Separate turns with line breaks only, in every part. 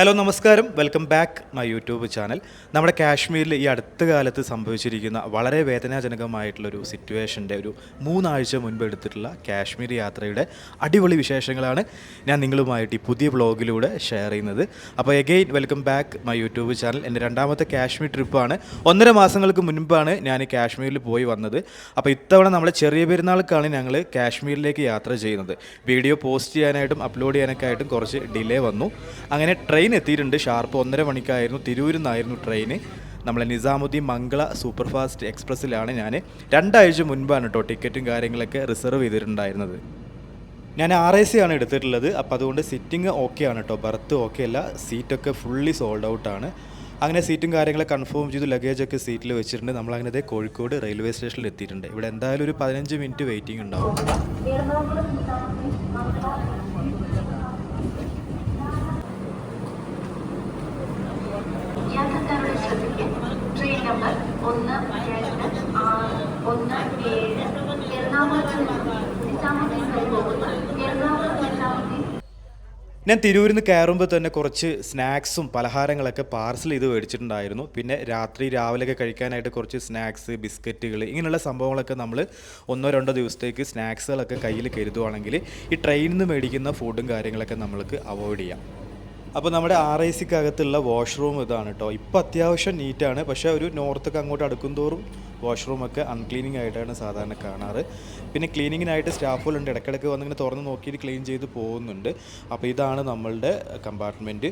Hello നമസ്കാരം. Welcome back my YouTube channel. നമ്മുടെ കാശ്മീരിൽ ഈ അടുത്ത കാലത്ത് സംഭവിച്ചിരിക്കുന്ന വളരെ വേദനാജനകമായിട്ടുള്ളൊരു സിറ്റുവേഷന്റെ ഒരു മൂന്നാഴ്ച മുൻപ് എടുത്തിട്ടുള്ള കാശ്മീർ യാത്രയുടെ അടിപൊളി വിശേഷങ്ങളാണ് ഞാൻ നിങ്ങളുമായിട്ട് ഈ പുതിയ ബ്ലോഗിലൂടെ ഷെയർ ചെയ്യുന്നത്. അപ്പോൾ again welcome back my YouTube channel. എന്റെ രണ്ടാമത്തെ കാശ്മീർ ട്രിപ്പാണ്. ഒന്നര മാസങ്ങൾക്ക് മുൻപാണ് ഞാൻ കാശ്മീരിൽ പോയി വന്നത്. അപ്പോൾ ഇത്തവണ നമ്മൾ ചെറിയ പെരുന്നാൾക്കാണ് ഞങ്ങൾ കാശ്മീരിലേക്ക് യാത്ര ചെയ്യുന്നത്. വീഡിയോ പോസ്റ്റ് ചെയ്യാനായിട്ടും അപ്ലോഡ് ചെയ്യാനൊക്കെ ആയിട്ടും കുറച്ച് ഡിലേ വന്നു. അങ്ങനെ ട്രെയിൻ എത്തിയിട്ടുണ്ട് ഷാർപ്പ് ഒന്നര മണിക്കായിരുന്നു തിരൂരിൽ നിന്നായിരുന്നു ട്രെയിൻ നമ്മളെ നിസാമുദ്ദീൻ മംഗള സൂപ്പർഫാസ്റ്റ് എക്സ്പ്രസ്സിലാണ് ഞാൻ രണ്ടാഴ്ച മുൻപാണ് കേട്ടോ ടിക്കറ്റും കാര്യങ്ങളൊക്കെ റിസർവ് ചെയ്തിട്ടുണ്ടായിരുന്നത്. ഞാൻ ആർ എ സി ആണ് എടുത്തിട്ടുള്ളത്. അപ്പോൾ അതുകൊണ്ട് സിറ്റിംഗ് ഓക്കെ ആണ് കേട്ടോ ബർത്ത് ഓക്കെ അല്ല. സീറ്റൊക്കെ ഫുള്ളി സോൾഡ് ഔട്ടാണ് അങ്ങനെ സീറ്റും കാര്യങ്ങളൊക്കെ കൺഫേം ചെയ്തു. ലഗേജൊക്കെ സീറ്റിൽ വെച്ചിട്ടുണ്ട്. നമ്മളങ്ങനെ ദേ കോഴിക്കോട് റെയിൽവേ സ്റ്റേഷനിൽ എത്തിയിട്ടുണ്ട്. ഇവിടെ എന്തായാലും ഒരു പതിനഞ്ച് മിനിറ്റ് വെയിറ്റിംഗ് ഉണ്ടാവും.
നമ്പർ ഒന്ന് രണ്ട് ആറ് ഒന്ന് ഏഴ് എറണാകുളത്ത്
ഞാൻ തിരൂരിൽ നിന്ന് കയറുമ്പോൾ തന്നെ കുറച്ച് സ്നാക്സും പലഹാരങ്ങളൊക്കെ പാർസൽ ചെയ്ത് മേടിച്ചിട്ടുണ്ടായിരുന്നു. പിന്നെ രാത്രി രാവിലെയൊക്കെ കഴിക്കാനായിട്ട് കുറച്ച് സ്നാക്സ് ബിസ്ക്കറ്റുകൾ ഇങ്ങനെയുള്ള സംഭവങ്ങളൊക്കെ നമ്മൾ ഒന്നോ രണ്ടോ ദിവസത്തേക്ക് സ്നാക്സുകളൊക്കെ കയ്യിൽ കരുതുവാണെങ്കിൽ ഈ ട്രെയിനിൽ നിന്ന് മേടിക്കുന്ന ഫുഡും കാര്യങ്ങളൊക്കെ നമ്മൾക്ക് അവോയ്ഡ് ചെയ്യാം. അപ്പോൾ നമ്മുടെ ആർ ഐ സിക്ക് അകത്തുള്ള വാഷ്റൂം ഇതാണ് കേട്ടോ ഇപ്പോൾ അത്യാവശ്യം നീറ്റാണ് പക്ഷേ ഒരു നോർത്തൊക്കെ അങ്ങോട്ട് അടുക്കും തോറും വാഷ്റൂമൊക്കെ അൺക്ലീനിങ് ആയിട്ടാണ് സാധാരണ കാണാറ്. പിന്നെ ക്ലീനിങ്ങിനായിട്ട് സ്റ്റാഫുകളുണ്ട്. ഇടയ്ക്കിടയ്ക്ക് വന്നിങ്ങനെ തുറന്ന് നോക്കിയിട്ട് ക്ലീൻ ചെയ്ത് പോകുന്നുണ്ട്. അപ്പോൾ ഇതാണ് നമ്മളുടെ compartment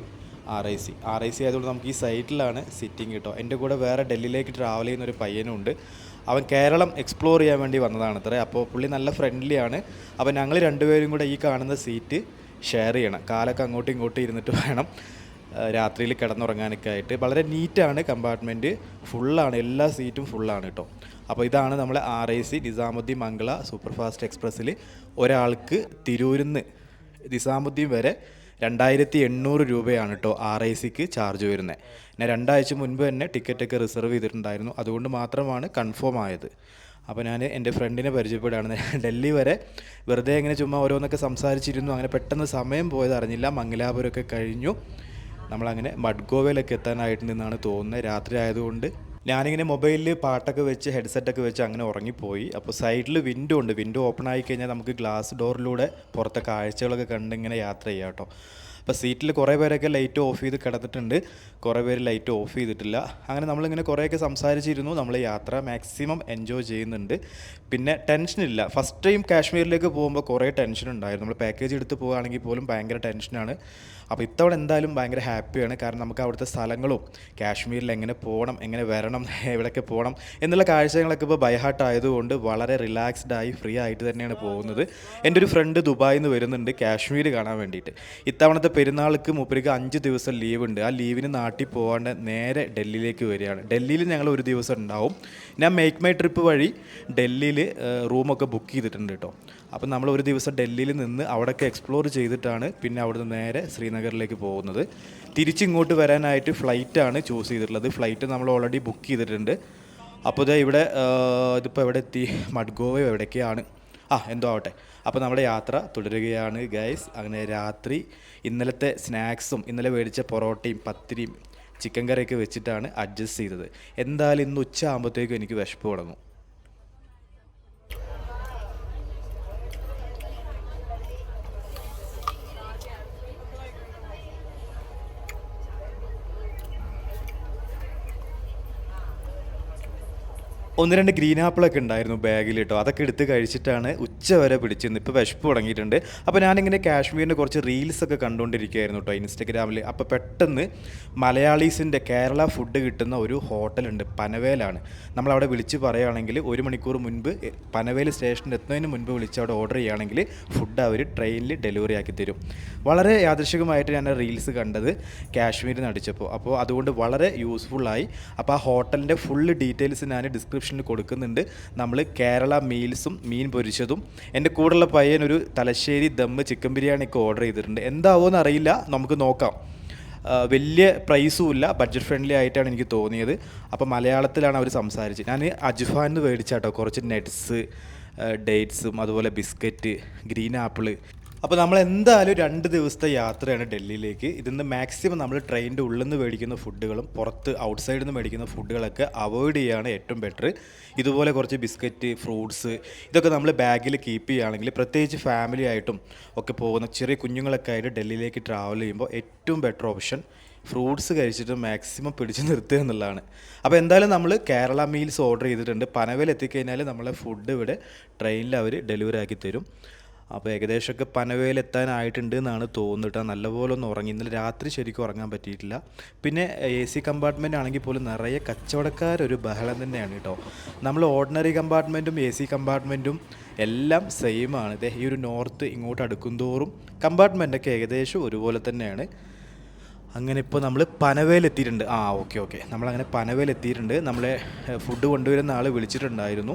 R I C R I C ആയതുകൊണ്ട് നമുക്ക് ഈ സൈറ്റിലാണ് സിറ്റിംഗ് കേട്ടോ എന്റെ കൂടെ വേറെ ഡൽഹിയിലേക്ക് ട്രാവൽ ചെയ്യുന്ന ഒരു പയ്യനുണ്ട്. അവൻ കേരളം എക്സ്പ്ലോർ ചെയ്യാൻ വേണ്ടി വന്നതാണ് അത്രേ അപ്പോൾ പുള്ളി നല്ല ഫ്രണ്ട്ലിയാണ് അപ്പോൾ ഞങ്ങൾ രണ്ടുപേരും കൂടെ ഈ കാണുന്ന സീറ്റ് ഷെയർ ചെയ്യണം. കാലൊക്കെ അങ്ങോട്ടും ഇങ്ങോട്ടും ഇരുന്നിട്ട് വേണം രാത്രിയിൽ കിടന്നുറങ്ങാനൊക്കെ ആയിട്ട്. വളരെ നീറ്റാണ് കമ്പാർട്ട്മെന്റ് ഫുള്ളാണ് എല്ലാ സീറ്റും ഫുള്ളാണ് കേട്ടോ അപ്പോൾ ഇതാണ് നമ്മൾ R I C Nizamuddin Mangala superfast എക്സ്പ്രസ്സിൽ ഒരാൾക്ക് തിരൂരിന്ന് നിസാമുദ്ദീൻ വരെ രണ്ടായിരത്തി എണ്ണൂറ് രൂപയാണ് കേട്ടോ ആർ ഐ സിക്ക് ചാർജ് വരുന്നത് ഞാൻ രണ്ടാഴ്ച മുൻപ് തന്നെ ടിക്കറ്റൊക്കെ റിസർവ് ചെയ്തിട്ടുണ്ടായിരുന്നു. അതുകൊണ്ട് മാത്രമാണ് കൺഫേം ആയത്. അപ്പോൾ ഞാൻ എന്റെ ഫ്രണ്ടിനെ പരിചയപ്പെടുകയാണ്. ഡൽഹി വരെ വെറുതെ ഇങ്ങനെ ചുമ്മാ ഓരോന്നൊക്കെ സംസാരിച്ചിരുന്നു. അങ്ങനെ പെട്ടെന്ന് സമയം പോയത് അറിഞ്ഞില്ല. മംഗലാപുരമൊക്കെ കഴിഞ്ഞു. നമ്മളങ്ങനെ മഡ്ഗോവയിലൊക്കെ എത്താനായിട്ട് നിന്നാണ് തോന്നുന്നത്. രാത്രി ആയതുകൊണ്ട് ഞാനിങ്ങനെ മൊബൈലിൽ പാട്ടൊക്കെ വെച്ച് ഹെഡ്സെറ്റൊക്കെ വെച്ച് അങ്ങനെ ഉറങ്ങിപ്പോയി. അപ്പോൾ സൈഡിൽ വിൻഡോ ഉണ്ട്. വിൻഡോ ഓപ്പൺ ആയി കഴിഞ്ഞാൽ നമുക്ക് ഗ്ലാസ് ഡോറിലൂടെ പുറത്തെ കാഴ്ചകളൊക്കെ കണ്ടിങ്ങനെ യാത്ര ചെയ്യാം കേട്ടോ. അപ്പോൾ സീറ്റിൽ കുറേ പേരൊക്കെ ലൈറ്റ് ഓഫ് ചെയ്ത് കിടന്നിട്ടുണ്ട്. കുറേ പേര് ലൈറ്റ് ഓഫ് ചെയ്തിട്ടില്ല. അങ്ങനെ നമ്മളിങ്ങനെ കുറേയൊക്കെ സംസാരിച്ചിരുന്നു. നമ്മൾ യാത്ര മാക്സിമം എൻജോയ് ചെയ്യുന്നുണ്ട്. പിന്നെ ടെൻഷനില്ല ഫസ്റ്റ് ടൈം കാശ്മീരിലേക്ക് പോകുമ്പോൾ കുറേ ടെൻഷൻ ഉണ്ടായിരുന്നു. നമ്മൾ പാക്കേജ് എടുത്ത് പോകുകയാണെങ്കിൽ പോലും ഭയങ്കര ടെൻഷനാണ് അപ്പോൾ ഇത്തവണ എന്തായാലും ഭയങ്കര ഹാപ്പിയാണ് കാരണം നമുക്ക് അവിടുത്തെ സ്ഥലങ്ങളും കാശ്മീരിൽ എങ്ങനെ പോകണം എങ്ങനെ വരണം എവിടെയൊക്കെ പോകണം എന്നുള്ള കാഴ്ചകളൊക്കെ ഇപ്പോൾ ബൈഹാർട്ട് ആയതുകൊണ്ട് വളരെ റിലാക്സ്ഡ് ആയി ഫ്രീ ആയിട്ട് തന്നെയാണ് പോകുന്നത്. എന്റെ ഒരു ഫ്രണ്ട് ദുബായിൽ നിന്ന് വരുന്നുണ്ട് കാശ്മീർ കാണാൻ വേണ്ടിയിട്ട്. ഇത്തവണത്തെ പെരുന്നാൾക്ക് മൂപ്പരിക്ക് അഞ്ച് ദിവസം ലീവ് ഉണ്ട് ആ ലീവിന് നാട്ടിൽ പോകാണ്ട് നേരെ ഡൽഹിയിലേക്ക് വരികയാണ്. ഡൽഹിയിൽ ഞങ്ങൾ ഒരു ദിവസം ഉണ്ടാവും. ഞാൻ മേക്ക് മൈ ട്രിപ്പ് വഴി ഡൽഹിയിൽ റൂമൊക്കെ ബുക്ക് ചെയ്തിട്ടുണ്ട് കേട്ടോ അപ്പം നമ്മൾ ഒരു ദിവസം ഡൽഹിയിൽ നിന്ന് അവിടെയൊക്കെ എക്സ്പ്ലോർ ചെയ്തിട്ടാണ് പിന്നെ അവിടുന്ന് നേരെ ശ്രീനഗറിലേക്ക് പോകുന്നത്. തിരിച്ചിങ്ങോട്ട് വരാനായിട്ട് ഫ്ലൈറ്റാണ് ചൂസ് ചെയ്തിട്ടുള്ളത്. ഫ്ലൈറ്റ് നമ്മൾ ഓൾറെഡി ബുക്ക് ചെയ്തിട്ടുണ്ട്. അപ്പോൾ ഇതാ ഇവിടെ ഇതിപ്പോൾ എവിടെ എത്തി? മഡ്ഗോവയോ എവിടേക്കാണ്? ആ എന്തോ ആവട്ടെ അപ്പോൾ നമ്മുടെ യാത്ര തുടരുകയാണ് ഗൈസ് അങ്ങനെ രാത്രി ഇന്നലത്തെ സ്നാക്സും ഇന്നലെ മേടിച്ച പൊറോട്ടയും പത്തിരിയും ചിക്കൻ കറിയൊക്കെ വെച്ചിട്ടാണ് അഡ്ജസ്റ്റ് ചെയ്തത്. എന്തായാലും ഇന്ന് ഉച്ച ആകുമ്പോഴത്തേക്കും എനിക്ക് വിശപ്പ് തുടങ്ങും. ഒന്ന് രണ്ട് ഗ്രീൻ ആപ്പിളൊക്കെ ഉണ്ടായിരുന്നു ബാഗിൽ കേട്ടോ. അതൊക്കെ എടുത്ത് കഴിച്ചിട്ടാണ് ഉച്ച വരെ പിടിച്ചിരുന്നത്. ഇപ്പോൾ വിശപ്പ് തുടങ്ങിയിട്ടുണ്ട്. അപ്പോൾ ഞാനിങ്ങനെ കാശ്മീരിന്റെ കുറച്ച് റീൽസൊക്കെ കണ്ടുകൊണ്ടിരിക്കുകയായിരുന്നു കേട്ടോ ഇൻസ്റ്റഗ്രാമിൽ അപ്പോൾ പെട്ടെന്ന് മലയാളീസിന്റെ കേരള ഫുഡ് കിട്ടുന്ന ഒരു ഹോട്ടലുണ്ട് പനവേലാണ്. നമ്മളവിടെ വിളിച്ച് പറയുകയാണെങ്കിൽ ഒരു മണിക്കൂർ മുൻപ് പനവേൽ സ്റ്റേഷനിൽ എത്തുന്നതിന് മുൻപ് വിളിച്ച് അവിടെ ഓർഡർ ചെയ്യുകയാണെങ്കിൽ ഫുഡ് അവർ ട്രെയിനിൽ ഡെലിവറി ആക്കി തരും. വളരെ യാദൃശികമായിട്ട് ഞാൻ റീൽസ് കണ്ടത് കാശ്മീരിൽ നിന്ന് അടിച്ചപ്പോൾ. അപ്പോൾ അതുകൊണ്ട് വളരെ യൂസ്ഫുള്ളായി അപ്പോൾ ആ ഹോട്ടലിന്റെ ഫുൾ ഡീറ്റെയിൽസ് ഞാൻ ഡിസ്ക്രിപ്ഷനിൽ കൊടുക്കുന്നുണ്ട്. നമ്മൾ കേരള മീൽസും മീൻ പൊരിച്ചതും. എന്റെ കൂടെയുള്ള പയ്യൻ ഒരു തലശ്ശേരി ദമ്മ് ചിക്കൻ ബിരിയാണി ഒക്കെ ഓർഡർ ചെയ്തിട്ടുണ്ട്. എന്താവോ അറിയില്ല. നമുക്ക് നോക്കാം. വലിയ പ്രൈസും ഇല്ല. ബഡ്ജറ്റ് ഫ്രണ്ട്ലി ആയിട്ടാണ് എനിക്ക് തോന്നിയത്. അപ്പോൾ മലയാളത്തിലാണ് അവർ സംസാരിച്ചത്. ഞാൻ അജ്ഫാൻ മേടിച്ചാട്ടോ. കുറച്ച് നട്ട്സ് ഡേറ്റ്സും അതുപോലെ ബിസ്ക്കറ്റ് ഗ്രീൻ ആപ്പിൾ അപ്പോൾ നമ്മൾ എന്തായാലും രണ്ട് ദിവസത്തെ യാത്രയാണ് ഡൽഹിയിലേക്ക്. ഇതിന്ന് മാക്സിമം നമ്മൾ ട്രെയിനിന്റെ ഉള്ളിൽ നിന്ന് മേടിക്കുന്ന ഫുഡുകളും പുറത്ത് ഔട്ട്സൈഡിൽ നിന്ന് മേടിക്കുന്ന ഫുഡുകളൊക്കെ അവോയ്ഡ് ചെയ്യുകയാണ് ഏറ്റവും ബെറ്റർ ഇതുപോലെ കുറച്ച് ബിസ്ക്കറ്റ് ഫ്രൂട്ട്സ് ഇതൊക്കെ നമ്മൾ ബാഗിൽ കീപ്പ് ചെയ്യുകയാണെങ്കിൽ പ്രത്യേകിച്ച് ഫാമിലി ആയിട്ടും ഒക്കെ പോകുന്ന ചെറിയ കുഞ്ഞുങ്ങളൊക്കെ ആയിട്ട് ഡൽഹിയിലേക്ക് ട്രാവൽ ചെയ്യുമ്പോൾ ഏറ്റവും ബെറ്റർ ഓപ്ഷൻ ഫ്രൂട്ട്സ് കഴിച്ചിട്ട് മാക്സിമം പിടിച്ചു നിർത്തുക എന്നുള്ളതാണ്. അപ്പോൾ എന്തായാലും നമ്മൾ കേരള മീൽസ് ഓർഡർ ചെയ്തിട്ടുണ്ട്. പനവേൽ എത്തിക്കഴിഞ്ഞാൽ നമ്മളെ ഫുഡ് ഇവിടെ ട്രെയിനിൽ അവർ ഡെലിവറി ആക്കി തരും. അപ്പോൾ ഏകദേശമൊക്കെ പനവേലെത്താനായിട്ടുണ്ട് എന്നാണ് തോന്നുന്നത് നല്ലപോലെ ഒന്ന് ഉറങ്ങി. ഇന്നലെ രാത്രി ശരിക്കും ഉറങ്ങാൻ പറ്റിയിട്ടില്ല. പിന്നെ എ സി കമ്പാർട്ട്മെന്റ് ആണെങ്കിൽ പോലും നിറയെ കച്ചവടക്കാരൊരു ബഹളം തന്നെയാണ് കേട്ടോ. നമ്മൾ ഓർഡിനറി കമ്പാർട്ട്മെന്റും എ സി കമ്പാർട്ട്മെന്റും എല്ലാം സെയിം ആണ്. ദേ ഈ ഒരു നോർത്ത് ഇങ്ങോട്ട് അടുക്കും തോറും കമ്പാർട്ട്മെന്റൊക്കെ ഏകദേശം ഒരുപോലെ തന്നെയാണ്. അങ്ങനെ ഇപ്പോൾ നമ്മൾ പനവേലെത്തിയിട്ടുണ്ട്. ആ ഓക്കെ ഓക്കെ. നമ്മളങ്ങനെ പനവേലെത്തിയിട്ടുണ്ട്. നമ്മളെ ഫുഡ് കൊണ്ടുവരുന്ന ആൾ വിളിച്ചിട്ടുണ്ടായിരുന്നു.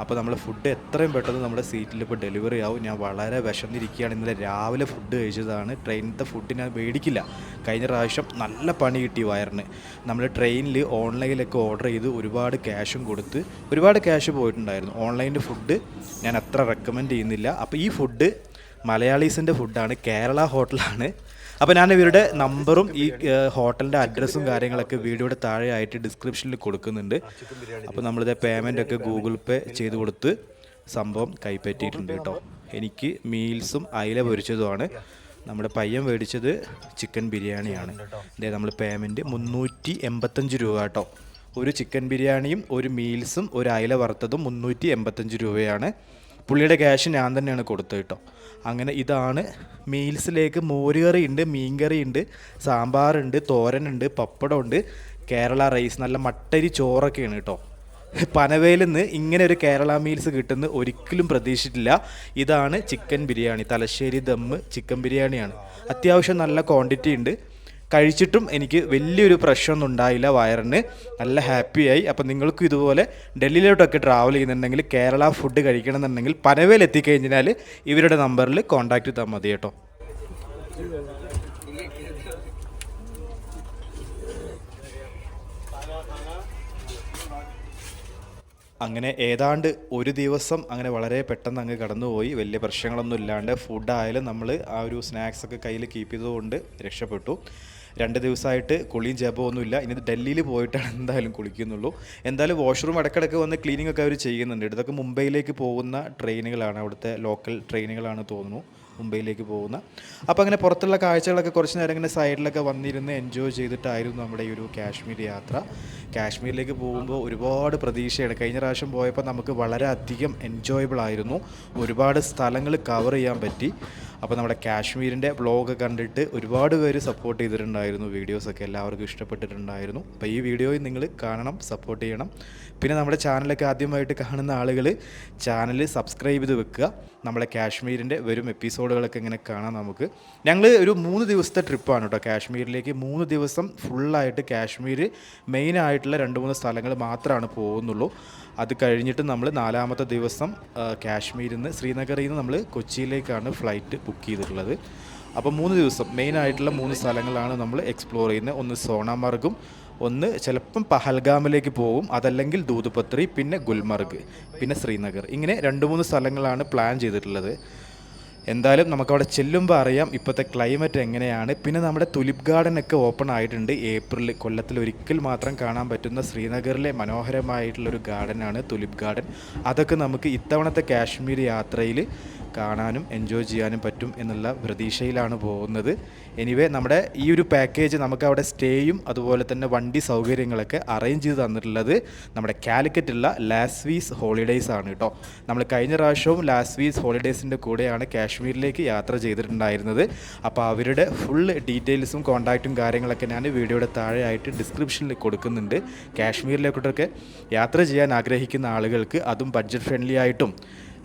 അപ്പോൾ നമ്മൾ ഫുഡ് എത്രയും പെട്ടെന്ന് നമ്മുടെ സീറ്റിൽ ഇപ്പോൾ ഡെലിവറി ആവും. ഞാൻ വളരെ വിശന്നിരിക്കുകയാണ്. ഇന്നലെ രാവിലെ ഫുഡ് കഴിച്ചതാണ്. ട്രെയിനിലത്തെ ഫുഡ് ഞാൻ മേടിക്കില്ല. കഴിഞ്ഞ പ്രാവശ്യം നല്ല പണി കിട്ടി വയറിന്. നമ്മൾ ട്രെയിനിൽ ഓൺലൈനിലൊക്കെ ഓർഡർ ചെയ്ത് ഒരുപാട് ക്യാഷും കൊടുത്ത് ഒരുപാട് ക്യാഷ് പോയിട്ടുണ്ടായിരുന്നു. ഓൺലൈനിൽ ഫുഡ് ഞാൻ അത്ര റെക്കമെൻഡ് ചെയ്യുന്നില്ല. അപ്പോൾ ഈ ഫുഡ് മലയാളീസിന്റെ ഫുഡാണ് കേരള ഹോട്ടലാണ് അപ്പോൾ ഞാൻ ഇവരുടെ നമ്പറും ഈ ഹോട്ടലിന്റെ അഡ്രസ്സും കാര്യങ്ങളൊക്കെ വീഡിയോയുടെ താഴെ ആയിട്ട് ഡിസ്ക്രിപ്ഷനിൽ കൊടുക്കുന്നുണ്ട്. അപ്പോൾ നമ്മളിത് പേയ്മെന്റ് ഒക്കെ ഗൂഗിൾ പേ ചെയ്ത് കൊടുത്ത് സംഭവം കൈപ്പറ്റിയിട്ടുണ്ട് കേട്ടോ. എനിക്ക് മീൽസും അയില പൊരിച്ചതുമാണ്. നമ്മുടെ പയ്യൻ മേടിച്ചത് ചിക്കൻ ബിരിയാണിയാണ്. അതായത് നമ്മൾ പേയ്മെന്റ് മുന്നൂറ്റി എൺപത്തഞ്ച് രൂപ കേട്ടോ. ഒരു ചിക്കൻ ബിരിയാണിയും ഒരു മീൽസും ഒരു അയില വറുത്തതും മുന്നൂറ്റി എൺപത്തഞ്ച് രൂപയാണ്. പുള്ളിയുടെ ക്യാഷ് ഞാൻ തന്നെയാണ് കൊടുത്തത് കേട്ടോ. അങ്ങനെ ഇതാണ് മീൽസിലേക്ക് മോരുകറി ഉണ്ട് മീൻകറി ഉണ്ട് സാമ്പാറുണ്ട് തോരനുണ്ട് പപ്പടമുണ്ട്. കേരള റൈസ് നല്ല മട്ടരി ചോറൊക്കെയാണ് കേട്ടോ. പനവേലിൽ നിന്ന് ഇങ്ങനെ ഒരു കേരള മീൽസ് കിട്ടുന്ന ഒരിക്കലും പ്രതീക്ഷിച്ചിട്ടില്ല. ഇതാണ് ചിക്കൻ ബിരിയാണി തലശ്ശേരി ദമ്മ് ചിക്കൻ ബിരിയാണിയാണ്. അത്യാവശ്യം നല്ല ക്വാണ്ടിറ്റി ഉണ്ട്. കഴിച്ചിട്ടും എനിക്ക് വലിയൊരു പ്രശ്നമൊന്നും ഉണ്ടായില്ല വയറിന്. നല്ല ഹാപ്പിയായി. അപ്പം നിങ്ങൾക്കും ഇതുപോലെ ഡൽഹിയിലോട്ടൊക്കെ ട്രാവൽ ചെയ്യുന്നുണ്ടെങ്കിൽ കേരള ഫുഡ് കഴിക്കണമെന്നുണ്ടെങ്കിൽ പനവേൽ എത്തിക്കഴിഞ്ഞാൽ ഇവരുടെ നമ്പറിൽ കോൺടാക്റ്റ് ചെയ്താൽ മതി കേട്ടോ. അങ്ങനെ ഏതാണ്ട് ഒരു ദിവസം അങ്ങനെ വളരെ പെട്ടെന്ന് അങ്ങ് കടന്നുപോയി. വലിയ പ്രശ്നങ്ങളൊന്നും ഇല്ലാണ്ട് ഫുഡായാലും നമ്മൾ ആ ഒരു സ്നാക്സൊക്കെ കയ്യിൽ കീപ്പ് ചെയ്തതുകൊണ്ട് രക്ഷപ്പെട്ടു. രണ്ട് ദിവസമായിട്ട് കുളിയും ജപവും ഒന്നുമില്ല. ഇനി ഡൽഹിയിൽ പോയിട്ടാണ് എന്തായാലും കുളിക്കുന്നുള്ളൂ. എന്തായാലും വാഷ്റൂം ഇടയ്ക്കിടയ്ക്ക് വന്ന് ക്ലീനിങ് ഒക്കെ അവർ ചെയ്യുന്നുണ്ട്. ഇതൊക്കെ മുംബൈയിലേക്ക് പോകുന്ന ട്രെയിനുകളാണ്. അവിടുത്തെ ലോക്കൽ ട്രെയിനുകളാണ് തോന്നുന്നു മുംബൈയിലേക്ക് പോകുന്ന. അപ്പോൾ അങ്ങനെ പുറത്തുള്ള കാഴ്ചകളൊക്കെ കുറച്ച് നേരം ഇങ്ങനെ സൈഡിലൊക്കെ വന്നിരുന്ന് എൻജോയ് ചെയ്തിട്ടായിരുന്നു നമ്മുടെ ഈ ഒരു കാശ്മീർ യാത്ര. കാശ്മീരിലേക്ക് പോകുമ്പോൾ ഒരുപാട് പ്രതീക്ഷയാണ്. കഴിഞ്ഞ പ്രാവശ്യം പോയപ്പോൾ നമുക്ക് വളരെയധികം എൻജോയബിൾ ആയിരുന്നു. ഒരുപാട് സ്ഥലങ്ങൾ കവർ ചെയ്യാൻ പറ്റി. അപ്പോൾ നമ്മുടെ കാശ്മീരിന്റെ വ്ളോഗ് കണ്ടിട്ട് ഒരുപാട് പേര് സപ്പോർട്ട് ചെയ്തിട്ടുണ്ടായിരുന്നു വീഡിയോസൊക്കെ എല്ലാവർക്കും ഇഷ്ടപ്പെട്ടിട്ടുണ്ടായിരുന്നു. അപ്പോൾ ഈ വീഡിയോയും നിങ്ങൾ കാണണം സപ്പോർട്ട് ചെയ്യണം. പിന്നെ നമ്മുടെ ചാനലൊക്കെ ആദ്യമായിട്ട് കാണുന്ന ആളുകൾ ചാനൽ സബ്സ്ക്രൈബ് ചെയ്ത് വെക്കുക. നമ്മളെ കാശ്മീരിന്റെ വരും എപ്പിസോഡുകളൊക്കെ ഇങ്ങനെ കാണാം നമുക്ക്. ഞങ്ങൾ ഒരു മൂന്ന് ദിവസത്തെ ട്രിപ്പാണ് കേട്ടോ കാശ്മീരിലേക്ക്. മൂന്ന് ദിവസം ഫുള്ളായിട്ട് കാശ്മീർ മെയിനായിട്ടുള്ള രണ്ട് മൂന്ന് സ്ഥലങ്ങൾ മാത്രമാണ് പോകുന്നുള്ളൂ. അത് കഴിഞ്ഞിട്ട് നമ്മൾ നാലാമത്തെ ദിവസം കാശ്മീരിൽ നിന്ന് ശ്രീനഗറിൽ നിന്ന് നമ്മൾ കൊച്ചിയിലേക്കാണ് ഫ്ലൈറ്റ് ബുക്ക് ചെയ്തിട്ടുള്ളത്. അപ്പോൾ മൂന്ന് ദിവസം മെയിൻ ആയിട്ടുള്ള മൂന്ന് സ്ഥലങ്ങളാണ് നമ്മൾ എക്സ്പ്ലോർ ചെയ്യുന്നത്. ഒന്ന് സോണാമർഗും ഒന്ന് ചിലപ്പം പഹൽഗാമിലേക്ക് പോകും അതല്ലെങ്കിൽ ദൂതുപത്രി പിന്നെ ഗുൽമർഗ് പിന്നെ ശ്രീനഗർ. ഇങ്ങനെ രണ്ട് മൂന്ന് സ്ഥലങ്ങളാണ് പ്ലാൻ ചെയ്തിട്ടുള്ളത്. എന്തായാലും നമുക്കവിടെ ചെല്ലുമ്പോൾ അറിയാം ഇപ്പോഴത്തെ ക്ലൈമറ്റ് എങ്ങനെയാണ്. പിന്നെ നമ്മുടെ തുലിപ് ഗാർഡൻ ഒക്കെ ഓപ്പൺ ആയിട്ടുണ്ട്. ഏപ്രിൽ കൊല്ലത്തിൽ ഒരിക്കൽ മാത്രം കാണാൻ പറ്റുന്ന ശ്രീനഗറിലെ മനോഹരമായിട്ടുള്ളൊരു ഗാർഡനാണ് തുലിപ് ഗാർഡൻ അതൊക്കെ നമുക്ക് ഇത്തവണത്തെ കാശ്മീർ യാത്രയിൽ കാണാനും എൻജോയ് ചെയ്യാനും പറ്റും എന്നുള്ള പ്രതീക്ഷയിലാണ് പോകുന്നത്. എനിവേ നമ്മുടെ ഈ ഒരു പാക്കേജ് നമുക്ക് അവിടെ സ്റ്റേയും അതുപോലെ തന്നെ വണ്ടി സൗകര്യങ്ങളൊക്കെ അറേഞ്ച് ചെയ്ത് തന്നിട്ടുള്ളത് നമ്മുടെ കാലിക്കറ്റുള്ള ലാസ്വീസ് ഹോളിഡേയ്സ് ആണ് കേട്ടോ നമ്മൾ കഴിഞ്ഞ പ്രാവശ്യവും ലാസ്വീസ് ഹോളിഡേയ്സിന്റെ കൂടെയാണ് കാശ്മീരിലേക്ക് യാത്ര ചെയ്തിട്ടുണ്ടായിരുന്നത്. അപ്പോൾ അവരുടെ ഫുൾ ഡീറ്റെയിൽസും കോൺടാക്റ്റും കാര്യങ്ങളൊക്കെ ഞാൻ വീഡിയോയുടെ താഴെയായിട്ട് ഡിസ്ക്രിപ്ഷനിൽ കൊടുക്കുന്നുണ്ട്. കാശ്മീരിലേക്കോട്ടൊക്കെ യാത്ര ചെയ്യാൻ ആഗ്രഹിക്കുന്ന ആളുകൾക്ക് അതും ബഡ്ജറ്റ് ഫ്രണ്ട്ലി ആയിട്ടും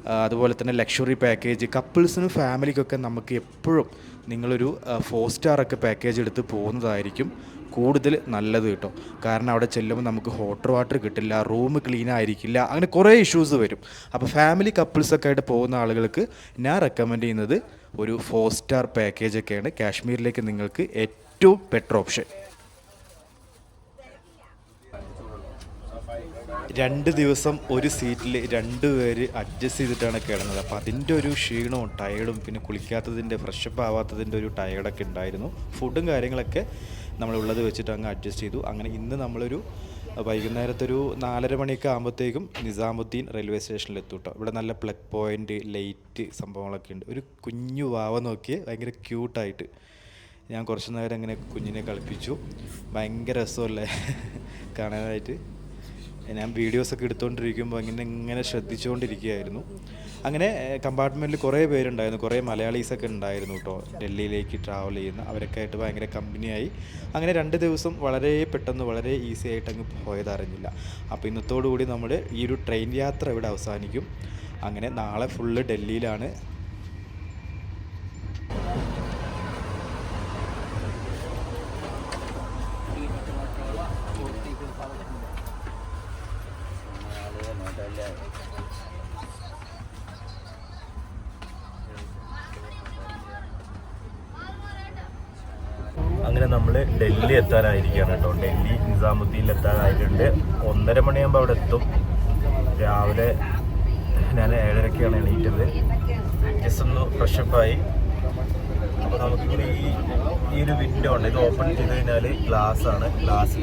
അതുപോലെ തന്നെ ലക്ഷറി പാക്കേജ് കപ്പിൾസിനും ഫാമിലിക്കൊക്കെ നമുക്ക് എപ്പോഴും നിങ്ങളൊരു ഫോർ സ്റ്റാർ ഒക്കെ പാക്കേജ് എടുത്ത് പോകുന്നതായിരിക്കും കൂടുതൽ നല്ലത് കേട്ടോ. കാരണം അവിടെ ചെല്ലുമ്പോൾ നമുക്ക് ഹോട്ടർ വാട്ടർ കിട്ടില്ല റൂം ക്ലീൻ ആയിരിക്കില്ല അങ്ങനെ കുറേ ഇഷ്യൂസ് വരും. അപ്പോൾ ഫാമിലി കപ്പിൾസൊക്കെ ആയിട്ട് പോകുന്ന ആളുകൾക്ക് ഞാൻ റെക്കമെൻഡ് ചെയ്യുന്നത് ഒരു ഫോർ സ്റ്റാർ പാക്കേജൊക്കെയാണ് കാശ്മീരിലേക്ക് നിങ്ങൾക്ക് ഏറ്റവും ബെറ്റർ ഓപ്ഷൻ രണ്ട് ദിവസം ഒരു സീറ്റിൽ രണ്ട് പേര് അഡ്ജസ്റ്റ് ചെയ്തിട്ടാണ് കിടന്നത്. അപ്പോൾ അതിന്റെ ഒരു ക്ഷീണവും ടയർഡും പിന്നെ കുളിക്കാത്തതിന്റെ ഫ്രഷപ്പ് ആവാത്തതിന്റെ ഒരു ടയർഡൊക്കെ ഉണ്ടായിരുന്നു. ഫുഡും കാര്യങ്ങളൊക്കെ നമ്മളുള്ളത് വെച്ചിട്ട് അങ്ങ് അഡ്ജസ്റ്റ് ചെയ്തു. അങ്ങനെ ഇന്ന് നമ്മളൊരു വൈകുന്നേരത്തൊരു നാലര മണിയൊക്കെ ആകുമ്പോഴത്തേക്കും നിസാമുദ്ദീൻ റെയിൽവേ സ്റ്റേഷനിൽ എത്തും കേട്ടോ ഇവിടെ നല്ല പ്ലഗ് പോയിന്റ് ലൈറ്റ് സംഭവങ്ങളൊക്കെ ഉണ്ട്. ഒരു കുഞ്ഞു വാവ നോക്കിയേ ഭയങ്കര ക്യൂട്ടായിട്ട് ഞാൻ കുറച്ച് നേരം ഇങ്ങനെ കുഞ്ഞിനെ കളിപ്പിച്ചു. ഭയങ്കര രസമല്ലേ? കാണാനായിട്ട്. ഞാൻ വീഡിയോസൊക്കെ എടുത്തുകൊണ്ടിരിക്കുമ്പോൾ ഇങ്ങനെ ഇങ്ങനെ ശ്രദ്ധിച്ചുകൊണ്ടിരിക്കുകയായിരുന്നു അങ്ങനെ കമ്പാർട്ട്മെന്റിൽ കുറേ പേരുണ്ടായിരുന്നു. കുറേ മലയാളീസൊക്കെ ഉണ്ടായിരുന്നു കേട്ടോ ഡൽഹിയിലേക്ക് ട്രാവൽ ചെയ്യുന്ന അവരൊക്കെ ആയിട്ട് ഭയങ്കര കമ്പനിയായി അങ്ങനെ രണ്ട് ദിവസം വളരെ പെട്ടെന്ന് വളരെ ഈസി ആയിട്ട് അങ്ങ് പോയതറിഞ്ഞില്ല അപ്പോൾ ഇന്നത്തോടു കൂടി നമ്മൾ ഈ ഒരു ട്രെയിൻ യാത്ര ഇവിടെ അവസാനിക്കും. അങ്ങനെ നാളെ ഫുള്ള് ഡൽഹിയിലാണ്.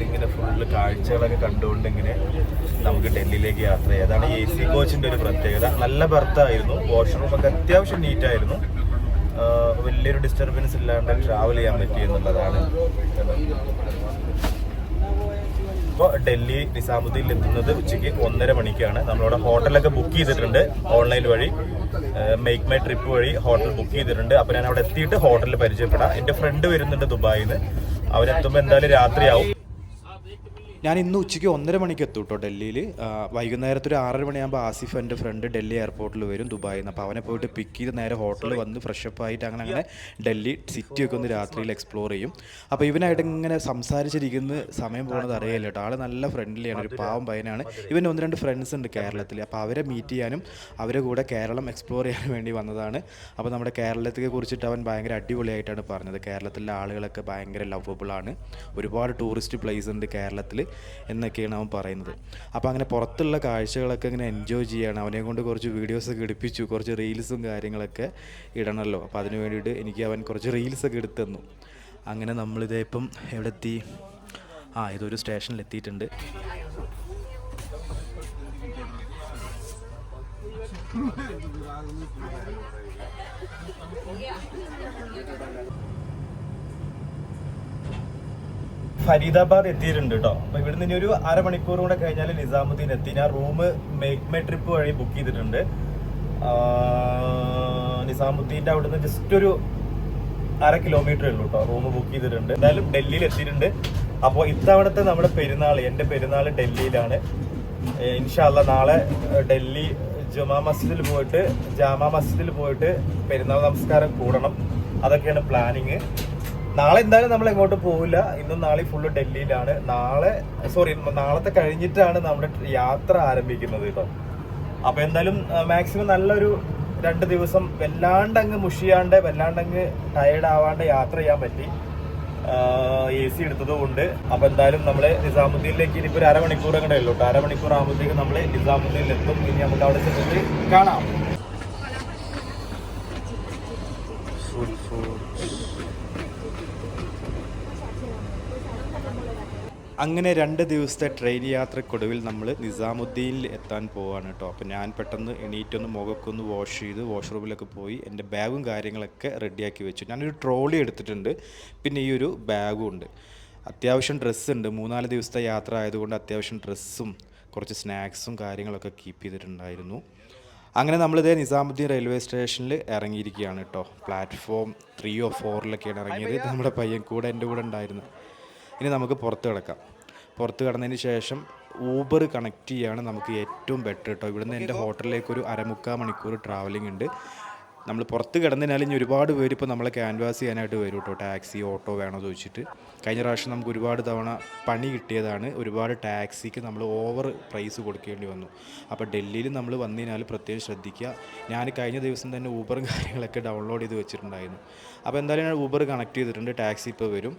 ഇങ്ങനെ ഫുള്ള് കാഴ്ചകളൊക്കെ കണ്ടുകൊണ്ട് ഇങ്ങനെ നമുക്ക് ഡൽഹിയിലേക്ക് യാത്ര ചെയ്യാം. അതാണ് എ സി കോച്ചിന്റെ ഒരു പ്രത്യേകത. നല്ല ബർത്തായിരുന്നു വാഷ്റൂമൊക്കെ അത്യാവശ്യം നീറ്റായിരുന്നു വലിയൊരു ഡിസ്റ്റർബൻസ് ഇല്ലാണ്ട് ട്രാവൽ ചെയ്യാൻ പറ്റി എന്നുള്ളതാണ്. ഇപ്പോൾ ഡൽഹി നിസാമുദ്ദീനിൽ എത്തുന്നത് ഉച്ചയ്ക്ക് ഒന്നര മണിക്കാണ്. നമ്മളിവിടെ ഹോട്ടലൊക്കെ ബുക്ക് ചെയ്തിട്ടുണ്ട് ഓൺലൈൻ വഴി. മേക്ക് മൈ ട്രിപ്പ് വഴി ഹോട്ടൽ ബുക്ക് ചെയ്തിട്ടുണ്ട്. അപ്പോൾ ഞാൻ അവിടെ എത്തിയിട്ട് ഹോട്ടലിൽ പരിചയപ്പെടാം. എന്റെ ഫ്രണ്ട് വരുന്നുണ്ട് ദുബായിൽ നിന്ന് അവരെത്തുമ്പോൾ എന്തായാലും രാത്രിയാവും. ഞാൻ ഇന്ന് ഉച്ചയ്ക്ക് ഒന്നര മണിക്ക് എത്തും കേട്ടോ ഡൽഹിയിൽ. വൈകുന്നേരത്തെ ഒരു ആറര മണിയാകുമ്പോൾ ആസിഫ് എന്റെ ഫ്രണ്ട് ഡൽഹി എയർപോർട്ടിൽ വരും ദുബായിൽ നിന്ന്. അപ്പോൾ അവനെ പോയിട്ട് പിക്ക് ചെയ്ത് നേരെ ഹോട്ടലിൽ വന്ന് ഫ്രഷപ്പ് ആയിട്ട് അങ്ങനെ അങ്ങനെ ഡൽഹി സിറ്റിയൊക്കെ ഒന്ന് രാത്രിയിൽ എക്സ്പ്ലോർ ചെയ്യും. അപ്പോൾ ഇവനായിട്ട് ഇങ്ങനെ സംസാരിച്ചിരിക്കുന്ന സമയം പോകുന്നത് അറിയില്ല കേട്ടോ ആൾ നല്ല ഫ്രണ്ട്ലിയാണ് ഒരു പാവം പയ്യനാണ്. ഇവന് ഒന്ന് രണ്ട് ഫ്രണ്ട്സ് ഉണ്ട് കേരളത്തിൽ. അപ്പോൾ അവരെ മീറ്റ് ചെയ്യാനും അവരെ കൂടെ കേരളം എക്സ്പ്ലോർ ചെയ്യാൻ വേണ്ടി വന്നതാണ്. അപ്പോൾ നമ്മുടെ കേരളത്തെ കുറിച്ചിട്ട് അവൻ ഭയങ്കര അടിപൊളിയായിട്ടാണ് പറഞ്ഞത്. കേരളത്തിലെ ആളുകളൊക്കെ ഭയങ്കര ആണ്. ഒരുപാട് ടൂറിസ്റ്റ് പ്ലേസ് ഉണ്ട് കേരളത്തിൽ. എന്നൊക്കെയാണ് അവൻ പറയുന്നത്. അപ്പോൾ അങ്ങനെ പുറത്തുള്ള കാഴ്ചകളൊക്കെ ഇങ്ങനെ എൻജോയ് ചെയ്യാണ്. അവനെ കൊണ്ട് കുറച്ച് വീഡിയോസൊക്കെ എടുപ്പിച്ചു കുറച്ച് റീൽസും കാര്യങ്ങളൊക്കെ ഇടണമല്ലോ അപ്പോൾ അതിന് വേണ്ടിയിട്ട് എനിക്ക് അവൻ കുറച്ച് റീൽസൊക്കെ എടുത്തു തന്നു. അങ്ങനെ നമ്മളിതേ ഇപ്പം എവിടെ എത്തി ആ ഇതൊരു സ്റ്റേഷനിൽ എത്തിയിട്ടുണ്ട് ഫരീദാബാദ് എത്തിയിട്ടുണ്ട് കേട്ടോ അപ്പൊ ഇവിടുന്ന് ഇനി ഒരു അരമണിക്കൂർ കൂടെ കഴിഞ്ഞാൽ നിസാമുദ്ദീൻ എത്തി. ഞാൻ റൂം മേക്ക് മൈ ട്രിപ്പ് വഴി ബുക്ക് ചെയ്തിട്ടുണ്ട്. നിസാമുദ്ദീന്റെ അവിടുന്ന് ജസ്റ്റ് ഒരു അര കിലോമീറ്റർ ഉള്ളൂ കേട്ടോ റൂം ബുക്ക് ചെയ്തിട്ടുണ്ട്. എന്തായാലും ഡൽഹിയിൽ എത്തിയിട്ടുണ്ട്. അപ്പോൾ ഇത്തവണത്തെ നമ്മുടെ പെരുന്നാൾ എന്റെ പെരുന്നാൾ ഡൽഹിയിലാണ്. ഇൻഷാല്ല നാളെ ഡൽഹി ജുമാ മസ്ജിദിൽ പോയിട്ട് ജാമാ മസ്ജിദിൽ പോയിട്ട് പെരുന്നാൾ നമസ്കാരം കൂടണം. അതൊക്കെയാണ് പ്ലാനിങ് നാളെ എന്തായാലും നമ്മൾ എങ്ങോട്ട് പോവില്ല. ഇന്നും നാളെ ഫുള്ള് ഡൽഹിയിലാണ്. നാളെ സോറി നാളത്തെ കഴിഞ്ഞിട്ടാണ് നമ്മുടെ യാത്ര ആരംഭിക്കുന്നത് കേട്ടോ. അപ്പൊ എന്തായാലും മാക്സിമം നല്ലൊരു രണ്ട് ദിവസം വല്ലാണ്ട് അങ്ങ് മുഷിയാണ്ട് വല്ലാണ്ട് അങ്ങ് ടയേർഡ് ആവാണ്ട് യാത്ര ചെയ്യാൻ പറ്റി. എ സി എടുത്തത് കൊണ്ട് അപ്പൊ എന്തായാലും നമ്മൾ നിസാമുദ്ദീനിലേക്ക് ഇനിയിപ്പോ ഒരു അരമണിക്കൂർ അങ്ങോട്ടേ ഉള്ളൂ അരമണിക്കൂർ ആകുമ്പോഴത്തേക്ക് നമ്മൾ നിസാമുദ്ദീനിൽ എത്തും ഇനി നമുക്ക് അവിടെ ചെന്നിട്ട് കാണാം. അങ്ങനെ രണ്ട് ദിവസത്തെ ട്രെയിൻ യാത്രക്കൊടുവിൽ നമ്മൾ നിസാമുദ്ദീനിൽ എത്താൻ പോവാണ് കേട്ടോ. അപ്പോൾ ഞാൻ പെട്ടെന്ന് എണീറ്റൊന്ന് മുഖമൊക്കെ ഒന്ന് വാഷ് ചെയ്ത് വാഷ്റൂമിലൊക്കെ പോയി എന്റെ ബാഗും കാര്യങ്ങളൊക്കെ റെഡിയാക്കി വെച്ചു. ഞാനൊരു ട്രോളി എടുത്തിട്ടുണ്ട്. പിന്നെ ഈ ഒരു ബാഗും ഉണ്ട്. അത്യാവശ്യം ഡ്രസ്സ് ഉണ്ട്. മൂന്നാൽ ദിവസത്തെ യാത്ര ആയതുകൊണ്ട് അത്യാവശ്യം ഡ്രസ്സും കുറച്ച് സ്നാക്സും കാര്യങ്ങളൊക്കെ കീപ്പ് ചെയ്തിട്ടുണ്ടായിരുന്നു. അങ്ങനെ നമ്മളിതേ നിസാമുദ്ദീൻ റെയിൽവേ സ്റ്റേഷനിൽ ഇറങ്ങിയിരിക്കുകയാണ് കേട്ടോ. പ്ലാറ്റ്ഫോം ത്രീയോ ഫോറിലൊക്കെയാണ് ഇറങ്ങിയത്. നമ്മുടെ പയ്യൻ കൂടെ എന്റെ കൂടെ ഉണ്ടായിരുന്നു ഇനി നമുക്ക് പുറത്ത് കിടക്കാം. പുറത്ത് കിടന്നതിന് ശേഷം ഊബർ കണക്ട് ചെയ്യാണ് നമുക്ക് ഏറ്റവും ബെറ്റർ കേട്ടോ ഇവിടുന്ന് എന്റെ ഹോട്ടലിലേക്ക് ഒരു അരമുക്കാൽ മണിക്കൂർ ട്രാവലിംഗ് ഉണ്ട്. നമ്മൾ പുറത്ത് കിടന്നതിനാൽ ഇനി ഒരുപാട് പേര് ഇപ്പോൾ നമ്മളെ ക്യാൻവാസ് ചെയ്യാനായിട്ട് വരും കേട്ടോ ടാക്സി ഓട്ടോ വേണോ ചോദിച്ചിട്ട്. കഴിഞ്ഞ പ്രാവശ്യം നമുക്ക് ഒരുപാട് തവണ പണി കിട്ടിയതാണ്. ഒരുപാട് ടാക്സിക്ക് നമ്മൾ ഓവർ പ്രൈസ് കൊടുക്കേണ്ടി വന്നു. അപ്പോൾ ഡൽഹിയിൽ നമ്മൾ വന്നതിനാൽ പ്രത്യേകം ശ്രദ്ധിക്കുക. ഞാൻ കഴിഞ്ഞ ദിവസം തന്നെ ഊബറും കാര്യങ്ങളൊക്കെ ഡൗൺലോഡ് ചെയ്ത് വെച്ചിട്ടുണ്ടായിരുന്നു. അപ്പോൾ എന്തായാലും ഞാൻ ഊബർ കണക്ട് ചെയ്തിട്ടുണ്ട്. ടാക്സി ഇപ്പോൾ വരും.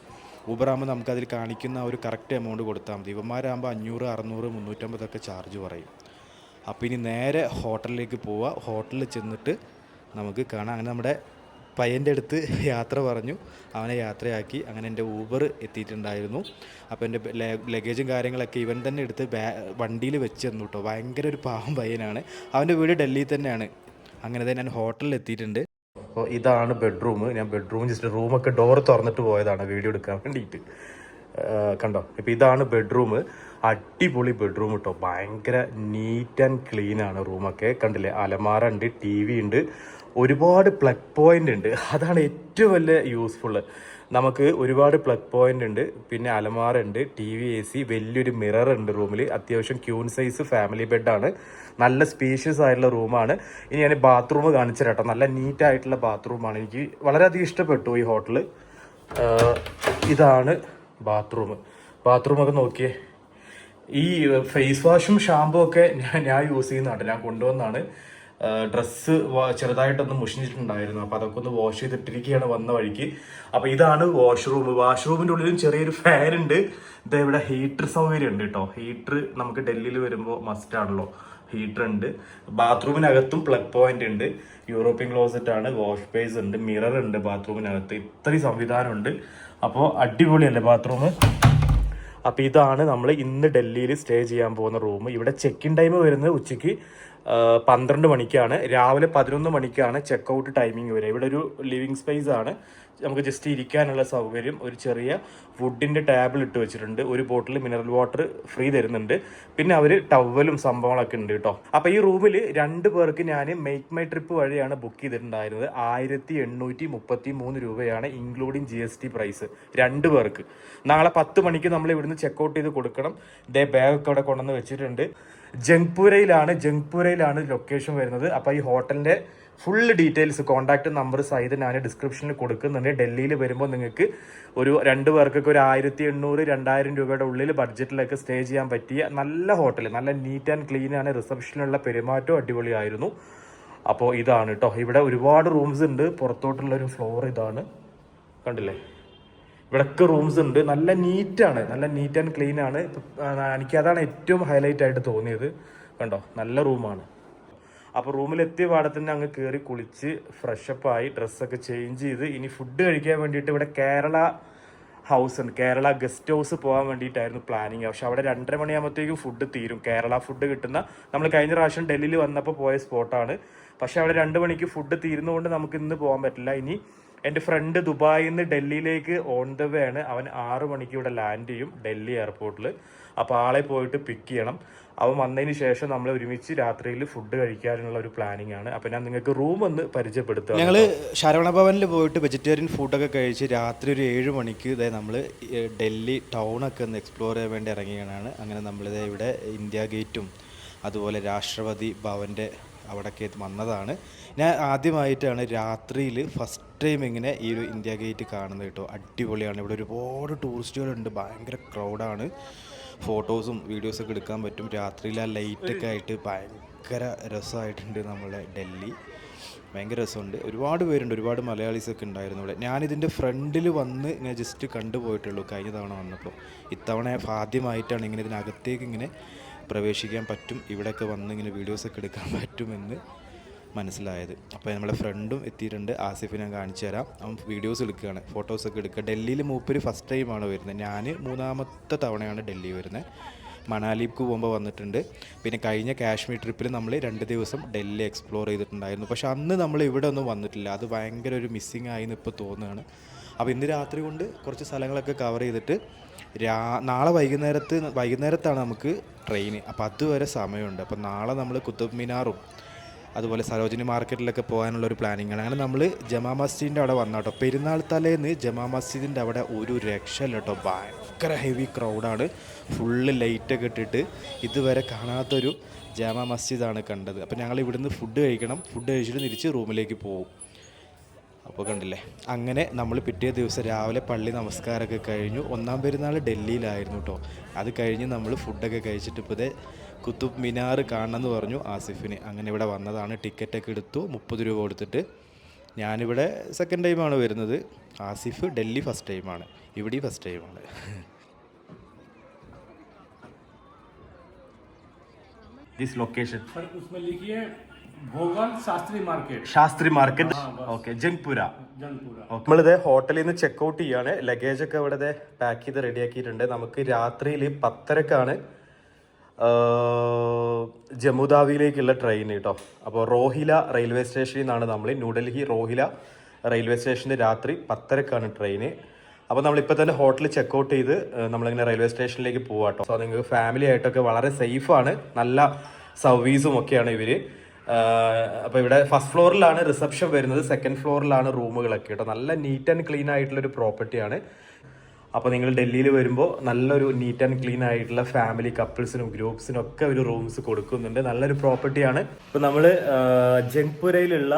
ഊബർ ആകുമ്പോൾ നമുക്കതിൽ കാണിക്കുന്ന ഒരു കറക്റ്റ് എമൗണ്ട് കൊടുത്താൽ മതി. ഇവന്മാരാകുമ്പോൾ അഞ്ഞൂറ് അറുന്നൂറ് മുന്നൂറ്റമ്പതൊക്കെ ചാർജ് പറയും. അപ്പോൾ ഇനി നേരെ ഹോട്ടലിലേക്ക് പോവുക ഹോട്ടലിൽ ചെന്നിട്ട് നമുക്ക് കാണാം. അങ്ങനെ നമ്മുടെ പയ്യന്റെ അടുത്ത് യാത്ര പറഞ്ഞു. അവനെ യാത്രയാക്കി. അങ്ങനെ എന്റെ ഊബർ എത്തിയിട്ടുണ്ടായിരുന്നു. അപ്പോൾ എന്റെ ലഗേജും കാര്യങ്ങളൊക്കെ ഇവൻ തന്നെ എടുത്ത് ബാ വണ്ടിയിൽ വെച്ച് തന്നു കേട്ടോ ഭയങ്കര ഒരു പാവം പയ്യനാണ്. അവന്റെ വീട് ഡൽഹിയിൽ തന്നെയാണ്. അങ്ങനെ തന്നെ ഞാൻ ഹോട്ടലിൽ എത്തിയിട്ടുണ്ട്. അപ്പോൾ ഇതാണ് ബെഡ്റൂം ഞാൻ ബെഡ്റൂം ജസ്റ്റ് റൂമൊക്കെ ഡോർ തുറന്നിട്ട് പോയതാണ് വീഡിയോ എടുക്കാൻ വേണ്ടിയിട്ട്. കണ്ടോ? ഇപ്പോൾ ഇതാണ് ബെഡ്റൂം അടിപൊളി ബെഡ്റൂം കേട്ടോ ഭയങ്കര നീറ്റ് ആൻഡ് ക്ലീൻ ആണ് റൂമൊക്കെ കണ്ടില്ലേ? അലമാര ഉണ്ട് ടി വി ഉണ്ട്. ഒരുപാട് പ്ലഗ് പോയിന്റ് ഉണ്ട്. അതാണ് ഏറ്റവും വലിയ യൂസ്ഫുള്ള് നമുക്ക് ഒരുപാട് പ്ലഗ് പോയിന്റ് ഉണ്ട്. പിന്നെ അലമാര ഉണ്ട് ടി വി എ സി വലിയൊരു മിറർ ഉണ്ട് റൂമിൽ അത്യാവശ്യം ക്യൂൺ സൈസ് ഫാമിലി ബെഡാണ് നല്ല സ്പേഷ്യസ് ആയിട്ടുള്ള റൂമാണ് ഇനി ഞാൻ ബാത്റൂം കാണിച്ചു തരാം നല്ല നീറ്റ് ആയിട്ടുള്ള ബാത്റൂമാണ് എനിക്ക് വളരെയധികം ഇഷ്ടപ്പെട്ടു ഈ ഹോട്ടൽ ഇതാണ് ബാത്റൂം ബാത്റൂമൊക്കെ നോക്കിയേ. ഈ ഫേസ് വാഷും ഷാമ്പൂ ഒക്കെ ഞാൻ ഞാൻ യൂസ് ചെയ്യുന്നതാണ്. ഞാൻ കൊണ്ടുവന്നാണ്. ഡ്രസ്സ് ചെറുതായിട്ടൊന്ന് മുഷിഞ്ഞിട്ടുണ്ടായിരുന്നു. അപ്പോൾ അതൊക്കെ ഒന്ന് വാഷ് ചെയ്തിട്ടിരിക്കുകയാണ് വന്ന വഴിക്ക്. അപ്പോൾ ഇതാണ് വാഷ്റൂം വാഷ്റൂമിന്റെ ഉള്ളിലും ചെറിയൊരു ഫാനുണ്ട് ഇത് ഇവിടെ ഹീറ്റർ സൗകര്യം ഉണ്ട് കേട്ടോ ഹീറ്റർ നമുക്ക് ഡൽഹിയിൽ വരുമ്പോൾ മസ്റ്റ് ആണല്ലോ. ഹീറ്റർ ഉണ്ട്. ബാത്റൂമിനകത്തും പ്ലഗ് പോയിന്റ് ഉണ്ട്. യൂറോപ്യൻ ക്ലോസറ്റ് ആണ്. വാഷ് ബേസ് ഉണ്ട്. മിറർ ഉണ്ട് ബാത്റൂമിനകത്ത്. ഇത്രയും സംവിധാനമുണ്ട്. അപ്പോൾ അടിപൊളിയല്ലേ ബാത്റൂം അപ്പോൾ ഇതാണ് നമ്മൾ ഇന്ന് ഡൽഹിയിൽ സ്റ്റേ ചെയ്യാൻ പോകുന്ന റൂം ഇവിടെ ചെക്ക് ഇൻ ടൈം വരുന്നത് ഉച്ചയ്ക്ക് പന്ത്രണ്ട് മണിക്കാണ്. രാവിലെ പതിനൊന്ന് മണിക്കാണ് ചെക്ക് ഔട്ട് ടൈമിംഗ് വരിക. ഇവിടെ ഒരു ലിവിങ് സ്പേസ് ആണ്. നമുക്ക് ജസ്റ്റ് ഇരിക്കാനുള്ള സൗകര്യം ഒരു ചെറിയ വുഡിന്റെ ടേബിൾ ഇട്ട് വെച്ചിട്ടുണ്ട്. ഒരു ബോട്ടിൽ മിനറൽ വാട്ടർ ഫ്രീ തരുന്നുണ്ട്. പിന്നെ അവർ ടവലും സംഭവങ്ങളൊക്കെ ഉണ്ട് കേട്ടോ അപ്പോൾ ഈ റൂമിൽ രണ്ട് പേർക്ക് ഞാൻ മേക്ക് മൈ ട്രിപ്പ് വഴിയാണ് ബുക്ക് ചെയ്തിട്ടുണ്ടായിരുന്നത്. ആയിരത്തി എണ്ണൂറ്റി മുപ്പത്തി മൂന്ന് രൂപയാണ് including G S T price രണ്ട് പേർക്ക്. നാളെ പത്ത് മണിക്ക് നമ്മൾ ഇവിടുന്ന് ചെക്കൗട്ട് ചെയ്ത് കൊടുക്കണം. ഇതേ ബാഗൊക്കെ അവിടെ കൊണ്ടുവന്ന് വെച്ചിട്ടുണ്ട്. ജംഗ്പൂരയിലാണ് ജംഗ്പൂരയിലാണ് ലൊക്കേഷൻ വരുന്നത്. അപ്പോൾ ഈ ഹോട്ടലിന്റെ ഫുൾ ഡീറ്റെയിൽസ് കോൺടാക്ട് നമ്പർ സഹിതം ഞാൻ ഡിസ്ക്രിപ്ഷനിൽ കൊടുക്കുന്നുണ്ട്. ഡൽഹിയിൽ വരുമ്പോൾ നിങ്ങൾക്ക് ഒരു രണ്ട് പേർക്കൊക്കെ ഒരു ആയിരത്തി എണ്ണൂറ് രണ്ടായിരം രൂപയുടെ ഉള്ളിൽ ബഡ്ജറ്റിലൊക്കെ സ്റ്റേ ചെയ്യാൻ പറ്റിയ നല്ല ഹോട്ടൽ നല്ല നീറ്റ് ആൻഡ് ക്ലീൻ ആണ്. റിസപ്ഷനിലുള്ള പെരുമാറ്റവും അടിപൊളിയായിരുന്നു. അപ്പോൾ ഇതാണ് കേട്ടോ ഇവിടെ ഒരുപാട് റൂംസ് ഉണ്ട്. പുറത്തോട്ടുള്ള ഒരു ഫ്ലോർ ഇതാണ്. കണ്ടില്ലേ? ഇവിടൊക്കെ റൂംസ് ഉണ്ട്. നല്ല നീറ്റാണ് നല്ല നീറ്റ് ആൻഡ് ക്ലീൻ ആണ്. എനിക്ക് ഏറ്റവും ഹൈലൈറ്റ് ആയിട്ട് തോന്നിയത്. കണ്ടോ? നല്ല റൂമാണ് അപ്പോൾ റൂമിലെത്തിയ തന്നെ അങ്ങ് കയറി കുളിച്ച് ഫ്രഷപ്പ് ആയി ഡ്രസ്സൊക്കെ ചേഞ്ച് ചെയ്ത് ഇനി ഫുഡ് കഴിക്കാൻ വേണ്ടിയിട്ട് ഇവിടെ കേരള ഹൗസ് ഉണ്ട്. കേരള ഗസ്റ്റ് ഹൗസ് പോകാൻ വേണ്ടിയിട്ടായിരുന്നു പ്ലാനിങ് പക്ഷെ അവിടെ രണ്ടര മണിയാകുമ്പോഴത്തേക്കും ഫുഡ് തീരും. കേരള ഫുഡ് കിട്ടുന്ന നമ്മൾ കഴിഞ്ഞ പ്രാവശ്യം ഡൽഹിയിൽ വന്നപ്പോൾ പോയ സ്പോട്ടാണ് പക്ഷെ അവിടെ രണ്ട് മണിക്ക് ഫുഡ് തീരുന്നതുകൊണ്ട് നമുക്ക് ഇന്ന് പോകാൻ പറ്റില്ല. ഇനി എന്റെ ഫ്രണ്ട് ദുബായിൽ നിന്ന് ഡൽഹിയിലേക്ക് ഓൺ ദ വേ ആണ്. അവൻ ആറ് മണിക്ക് ഇവിടെ ലാൻഡ് ചെയ്യും ഡൽഹി എയർപോർട്ടിൽ അപ്പോൾ ആളെ പോയിട്ട് പിക്ക് ചെയ്യണം. അവൻ വന്നതിന് ശേഷം നമ്മൾ ഒരുമിച്ച് രാത്രിയിൽ ഫുഡ് കഴിക്കാനുള്ള ഒരു പ്ലാനിങ് ആണ്. അപ്പോൾ ഞാൻ നിങ്ങൾക്ക് റൂം ഒന്ന് പരിചയപ്പെടുത്തുക ഞങ്ങൾ ശരവണ ഭവനിൽ പോയിട്ട് വെജിറ്റേറിയൻ ഫുഡൊക്കെ കഴിച്ച് രാത്രി ഒരു ഏഴ് മണിക്ക് ഇതേ നമ്മൾ ഡൽഹി ടൗണൊക്കെ ഒന്ന് എക്സ്പ്ലോർ ചെയ്യാൻ വേണ്ടി ഇറങ്ങിയാണ് അങ്ങനെ നമ്മളിത് ഇവിടെ ഇന്ത്യ ഗേറ്റും അതുപോലെ രാഷ്ട്രപതി ഭവന്റെ അവിടെയൊക്കെ വന്നതാണ്. ഞാൻ ആദ്യമായിട്ടാണ് രാത്രിയിൽ ഫസ്റ്റ് ടൈം ഇങ്ങനെ ഈ ഒരു ഇന്ത്യ ഗേറ്റ് കാണുന്നത് കേട്ടോ. അടിപൊളിയാണ്. ഇവിടെ ഒരുപാട് ടൂറിസ്റ്റുകളുണ്ട് ഭയങ്കര ക്രൗഡാണ് ഫോട്ടോസും വീഡിയോസൊക്കെ എടുക്കാൻ പറ്റും. രാത്രിയിൽ ആ ലൈറ്റൊക്കെ ആയിട്ട് ഭയങ്കര രസമായിട്ടുണ്ട് നമ്മളെ ഡൽഹി. ഭയങ്കര രസമുണ്ട്. ഒരുപാട് പേരുണ്ട്. ഒരുപാട് മലയാളീസൊക്കെ ഉണ്ടായിരുന്നു ഇവിടെ. ഞാനിതിന്റെ ഫ്രണ്ടിൽ വന്ന് ഇങ്ങനെ ജസ്റ്റ് കണ്ടുപോയിട്ടുള്ളൂ കഴിഞ്ഞ തവണ വന്നപ്പോൾ. ഇത്തവണ ആദ്യമായിട്ടാണ് ഇങ്ങനെ ഇതിനകത്തേക്ക് ഇങ്ങനെ പ്രവേശിക്കാൻ പറ്റും. ഇവിടെയൊക്കെ വന്ന് ഇങ്ങനെ വീഡിയോസൊക്കെ എടുക്കാൻ പറ്റുമെന്ന് മനസ്സിലായത്. അപ്പോൾ നമ്മളെ ഫ്രണ്ടും എത്തിയിട്ടുണ്ട്. ആസിഫ് ഞാൻ കാണിച്ചു തരാം. അവൻ വീഡിയോസ് എടുക്കുകയാണ്. ഫോട്ടോസൊക്കെ എടുക്കുക. ഡൽഹിയിൽ മൂപ്പര് ഫസ്റ്റ് ടൈമാണ് വരുന്നത്. ഞാൻ മൂന്നാമത്തെ തവണയാണ് ഡൽഹി വരുന്നത്. മണാലിക്ക് പോകുമ്പോൾ വന്നിട്ടുണ്ട്. പിന്നെ കഴിഞ്ഞ കാശ്മീർ ട്രിപ്പിൽ നമ്മൾ രണ്ട് ദിവസം ഡൽഹി എക്സ്പ്ലോർ ചെയ്തിട്ടുണ്ടായിരുന്നു. പക്ഷെ അന്ന് നമ്മൾ ഇവിടെ ഒന്നും വന്നിട്ടില്ല. അത് ഭയങ്കര ഒരു മിസ്സിങ് ആയി എന്ന് ഇപ്പോൾ തോന്നുകയാണ്. അപ്പോൾ ഇന്ന് രാത്രി കൊണ്ട് കുറച്ച് സ്ഥലങ്ങളൊക്കെ കവർ ചെയ്തിട്ട് രാ നാളെ വൈകുന്നേരത്ത് വൈകുന്നേരത്താണ് നമുക്ക് ട്രെയിൻ അപ്പോൾ അതുവരെ സമയമുണ്ട്. അപ്പോൾ നാളെ നമ്മൾ കുത്തബ് മിനാറും അതുപോലെ സരോജിനി മാർക്കറ്റിലൊക്കെ പോകാനുള്ള ഒരു പ്ലാനിങ് ആണ്. അങ്ങനെ നമ്മൾ ജമാ മസ്ജിദിന്റെ അവിടെ വന്ന കേട്ടോ പെരുന്നാൾ തലേന്ന് ജമാ മസ്ജിദിന്റെ അവിടെ ഒരു രക്ഷയില്ല കേട്ടോ ഭയങ്കര ഹെവി ക്രൗഡാണ് ഫുള്ള് ലൈറ്റൊക്കെ ഇട്ടിട്ട് ഇതുവരെ കാണാത്തൊരു ജാമാ മസ്ജിദാണ് കണ്ടത്. അപ്പോൾ ഞങ്ങൾ ഇവിടുന്ന് ഫുഡ് കഴിക്കണം. ഫുഡ് കഴിച്ചിട്ട് തിരിച്ച് റൂമിലേക്ക് പോകും അപ്പോൾ കണ്ടില്ലേ? അങ്ങനെ നമ്മൾ പിറ്റേ ദിവസം രാവിലെ പള്ളി നമസ്കാരമൊക്കെ കഴിഞ്ഞു. ഒന്നാം പെരുന്നാൾ ഡൽഹിയിലായിരുന്നു കേട്ടോ അത് കഴിഞ്ഞ് നമ്മൾ ഫുഡൊക്കെ കഴിച്ചിട്ട് ഇപ്പോൾ ദേ കുത്തുബ് മിനാർ കാണണമെന്ന് പറഞ്ഞു ആസിഫിന്. അങ്ങനെ ഇവിടെ വന്നതാണ്. ടിക്കറ്റൊക്കെ എടുത്തു. മുപ്പത് രൂപ കൊടുത്തിട്ട് ഞാനിവിടെ സെക്കൻഡ് ടൈമാണ് വരുന്നത്. ആസിഫ് ഡൽഹി ഫസ്റ്റ് ടൈമാണ് ഇവിടെ ഫസ്റ്റ് ടൈമാണ്
this
location Shastri market okay
Jangpura
നമ്മളിത് ഹോട്ടലിൽ നിന്ന് ചെക്ക് ഔട്ട് ചെയ്യാണ്. ലഗേജ് ഒക്കെ ഇവിടെ പാക്ക് ചെയ്ത് റെഡിയാക്കിയിട്ടുണ്ട് നമുക്ക് രാത്രിയിൽ പത്തരക്കാണ്. ജമ്മുതാവിയിലേക്കുള്ള ട്രെയിൻ കേട്ടോ അപ്പോൾ റോഹില റെയിൽവേ സ്റ്റേഷനിൽ നിന്നാണ് നമ്മൾ ന്യൂഡൽഹി റോഹില റെയിൽവേ സ്റ്റേഷനിൽ രാത്രി പത്തരക്കാണ് ട്രെയിന് അപ്പോൾ നമ്മളിപ്പോൾ തന്നെ ഹോട്ടലിൽ ചെക്ക് ഔട്ട് ചെയ്ത് നമ്മളിങ്ങനെ റെയിൽവേ സ്റ്റേഷനിലേക്ക് പോവാട്ടോ സോ നിങ്ങൾക്ക് ഫാമിലി ആയിട്ടൊക്കെ വളരെ സേഫാണ് നല്ല സർവീസും ഒക്കെയാണ് ഇവർ അപ്പോൾ ഇവിടെ ഫസ്റ്റ് ഫ്ലോറിലാണ് റിസപ്ഷൻ വരുന്നത്. സെക്കൻഡ് ഫ്ലോറിലാണ് റൂമുകളൊക്കെ കേട്ടോ നല്ല നീറ്റ് ആൻഡ് ക്ലീൻ ആയിട്ടുള്ളൊരു പ്രോപ്പർട്ടിയാണ് അപ്പോൾ നിങ്ങൾ ഡൽഹിയിൽ വരുമ്പോൾ നല്ലൊരു നീറ്റ് ആൻഡ് ക്ലീൻ ആയിട്ടുള്ള ഫാമിലി കപ്പിൾസിനും ഗ്രൂപ്പ്സിനും ഒക്കെ ഒരു റൂംസ് കൊടുക്കുന്നുണ്ട്. നല്ലൊരു പ്രോപ്പർട്ടിയാണ് ഇപ്പോൾ നമ്മൾ ജംഗ്പുരയിലുള്ള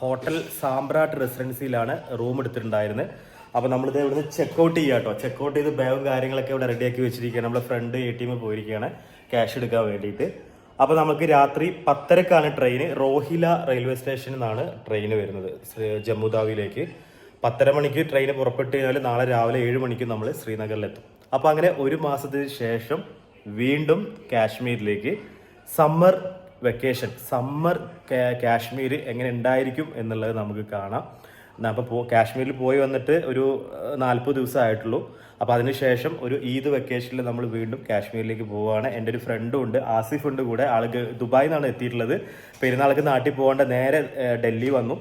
ഹോട്ടൽ സാമ്പ്രാട്ട് റെസിഡൻസിയിലാണ് റൂം എടുത്തിട്ടുണ്ടായിരുന്നത്. അപ്പോൾ നമ്മളിത് ഇവിടുന്ന് ചെക്ക് ഔട്ട് ചെയ്യാം കേട്ടോ ചെക്ക് ഔട്ട് ചെയ്ത് ബാഗും കാര്യങ്ങളൊക്കെ ഇവിടെ റെഡിയാക്കി വെച്ചിരിക്കുകയാണ്. നമ്മുടെ ഫ്രണ്ട് എ ടി എം പോയിരിക്കുകയാണ് ക്യാഷ് എടുക്കാൻ വേണ്ടിയിട്ട്. അപ്പോൾ നമുക്ക് രാത്രി പത്തരക്കാണ് ട്രെയിൻ റോഹില റെയിൽവേ സ്റ്റേഷനിൽ നിന്നാണ് ട്രെയിൻ വരുന്നത് ജമ്മുദാവിയിലേക്ക് പത്തര മണിക്ക് ട്രെയിൻ പുറപ്പെട്ട് കഴിഞ്ഞാൽ നാളെ രാവിലെ ഏഴ് മണിക്ക് നമ്മൾ ശ്രീനഗറിലെത്തും. അപ്പോൾ അങ്ങനെ ഒരു മാസത്തിന് ശേഷം വീണ്ടും കാശ്മീരിലേക്ക്. സമ്മർ വെക്കേഷൻ സമ്മർ കാശ്മീർ എങ്ങനെ ഉണ്ടായിരിക്കും എന്നുള്ളത് നമുക്ക് കാണാം. അപ്പോൾ പോ കാശ്മീരിൽ പോയി വന്നിട്ട് ഒരു നാൽപ്പത് ദിവസം ആയിട്ടുള്ളൂ. അപ്പോൾ അതിനുശേഷം ഒരു ഈദ് വെക്കേഷനിൽ നമ്മൾ വീണ്ടും കാശ്മീരിലേക്ക് പോവുകയാണ് എന്റെ ഒരു ഫ്രണ്ടും ഉണ്ട് ആസിഫ് ഉണ്ട് കൂടെ. ആൾക്ക് ദുബായിൽ നിന്നാണ് എത്തിയിട്ടുള്ളത്. പെരുന്നാൾക്ക് നാട്ടിൽ പോകേണ്ട നേരെ ഡൽഹി വന്നു.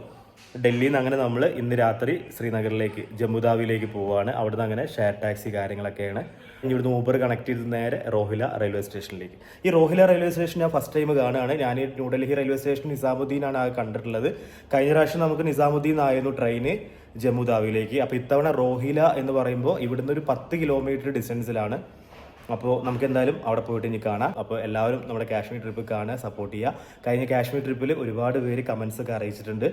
ഡൽഹിയിൽ നിന്ന് അങ്ങനെ നമ്മൾ ഇന്ന് രാത്രി ശ്രീനഗറിലേക്ക് ജമ്മുദാവിയിലേക്ക് പോവുകയാണ് അവിടുന്ന് അങ്ങനെ ഷെയർ ടാക്സി കാര്യങ്ങളൊക്കെയാണ്. ഇനി ഇവിടുന്ന് ഊബർ കണക്ട് ചെയ്ത് നേരെ റോഹില റെയിൽവേ സ്റ്റേഷനിലേക്ക്. ഈ റോഹില റെയിൽവേ സ്റ്റേഷൻ ഞാൻ ഫസ്റ്റ് ടൈം കാണുകയാണ്. ഞാൻ ന്യൂഡൽഹി റെയിൽവേ സ്റ്റേഷൻ നിസാമുദ്ദീനാണ് ആ കണ്ടിട്ടുള്ളത്. കഴിഞ്ഞ പ്രാവശ്യം നമുക്ക് നിസാമുദ്ദീൻ ആയിരുന്നു ട്രെയിന് ജമ്മുദാവിയിലേക്ക് അപ്പോൾ ഇത്തവണ റോഹില എന്ന് പറയുമ്പോൾ ഇവിടുന്ന് ഒരു പത്ത് കിലോമീറ്റർ ഡിസ്റ്റൻസിലാണ് അപ്പോൾ നമുക്ക് എന്തായാലും അവിടെ പോയിട്ട് ഇനി കാണാം. അപ്പോൾ എല്ലാവരും നമ്മുടെ കാശ്മീർ ട്രിപ്പ് കാണാൻ സപ്പോർട്ട് ചെയ്യുക. കഴിഞ്ഞ കാശ്മീർ ട്രിപ്പിൽ ഒരുപാട് പേര് കമൻസ് ഒക്കെ അറിയിച്ചിട്ടുണ്ട്.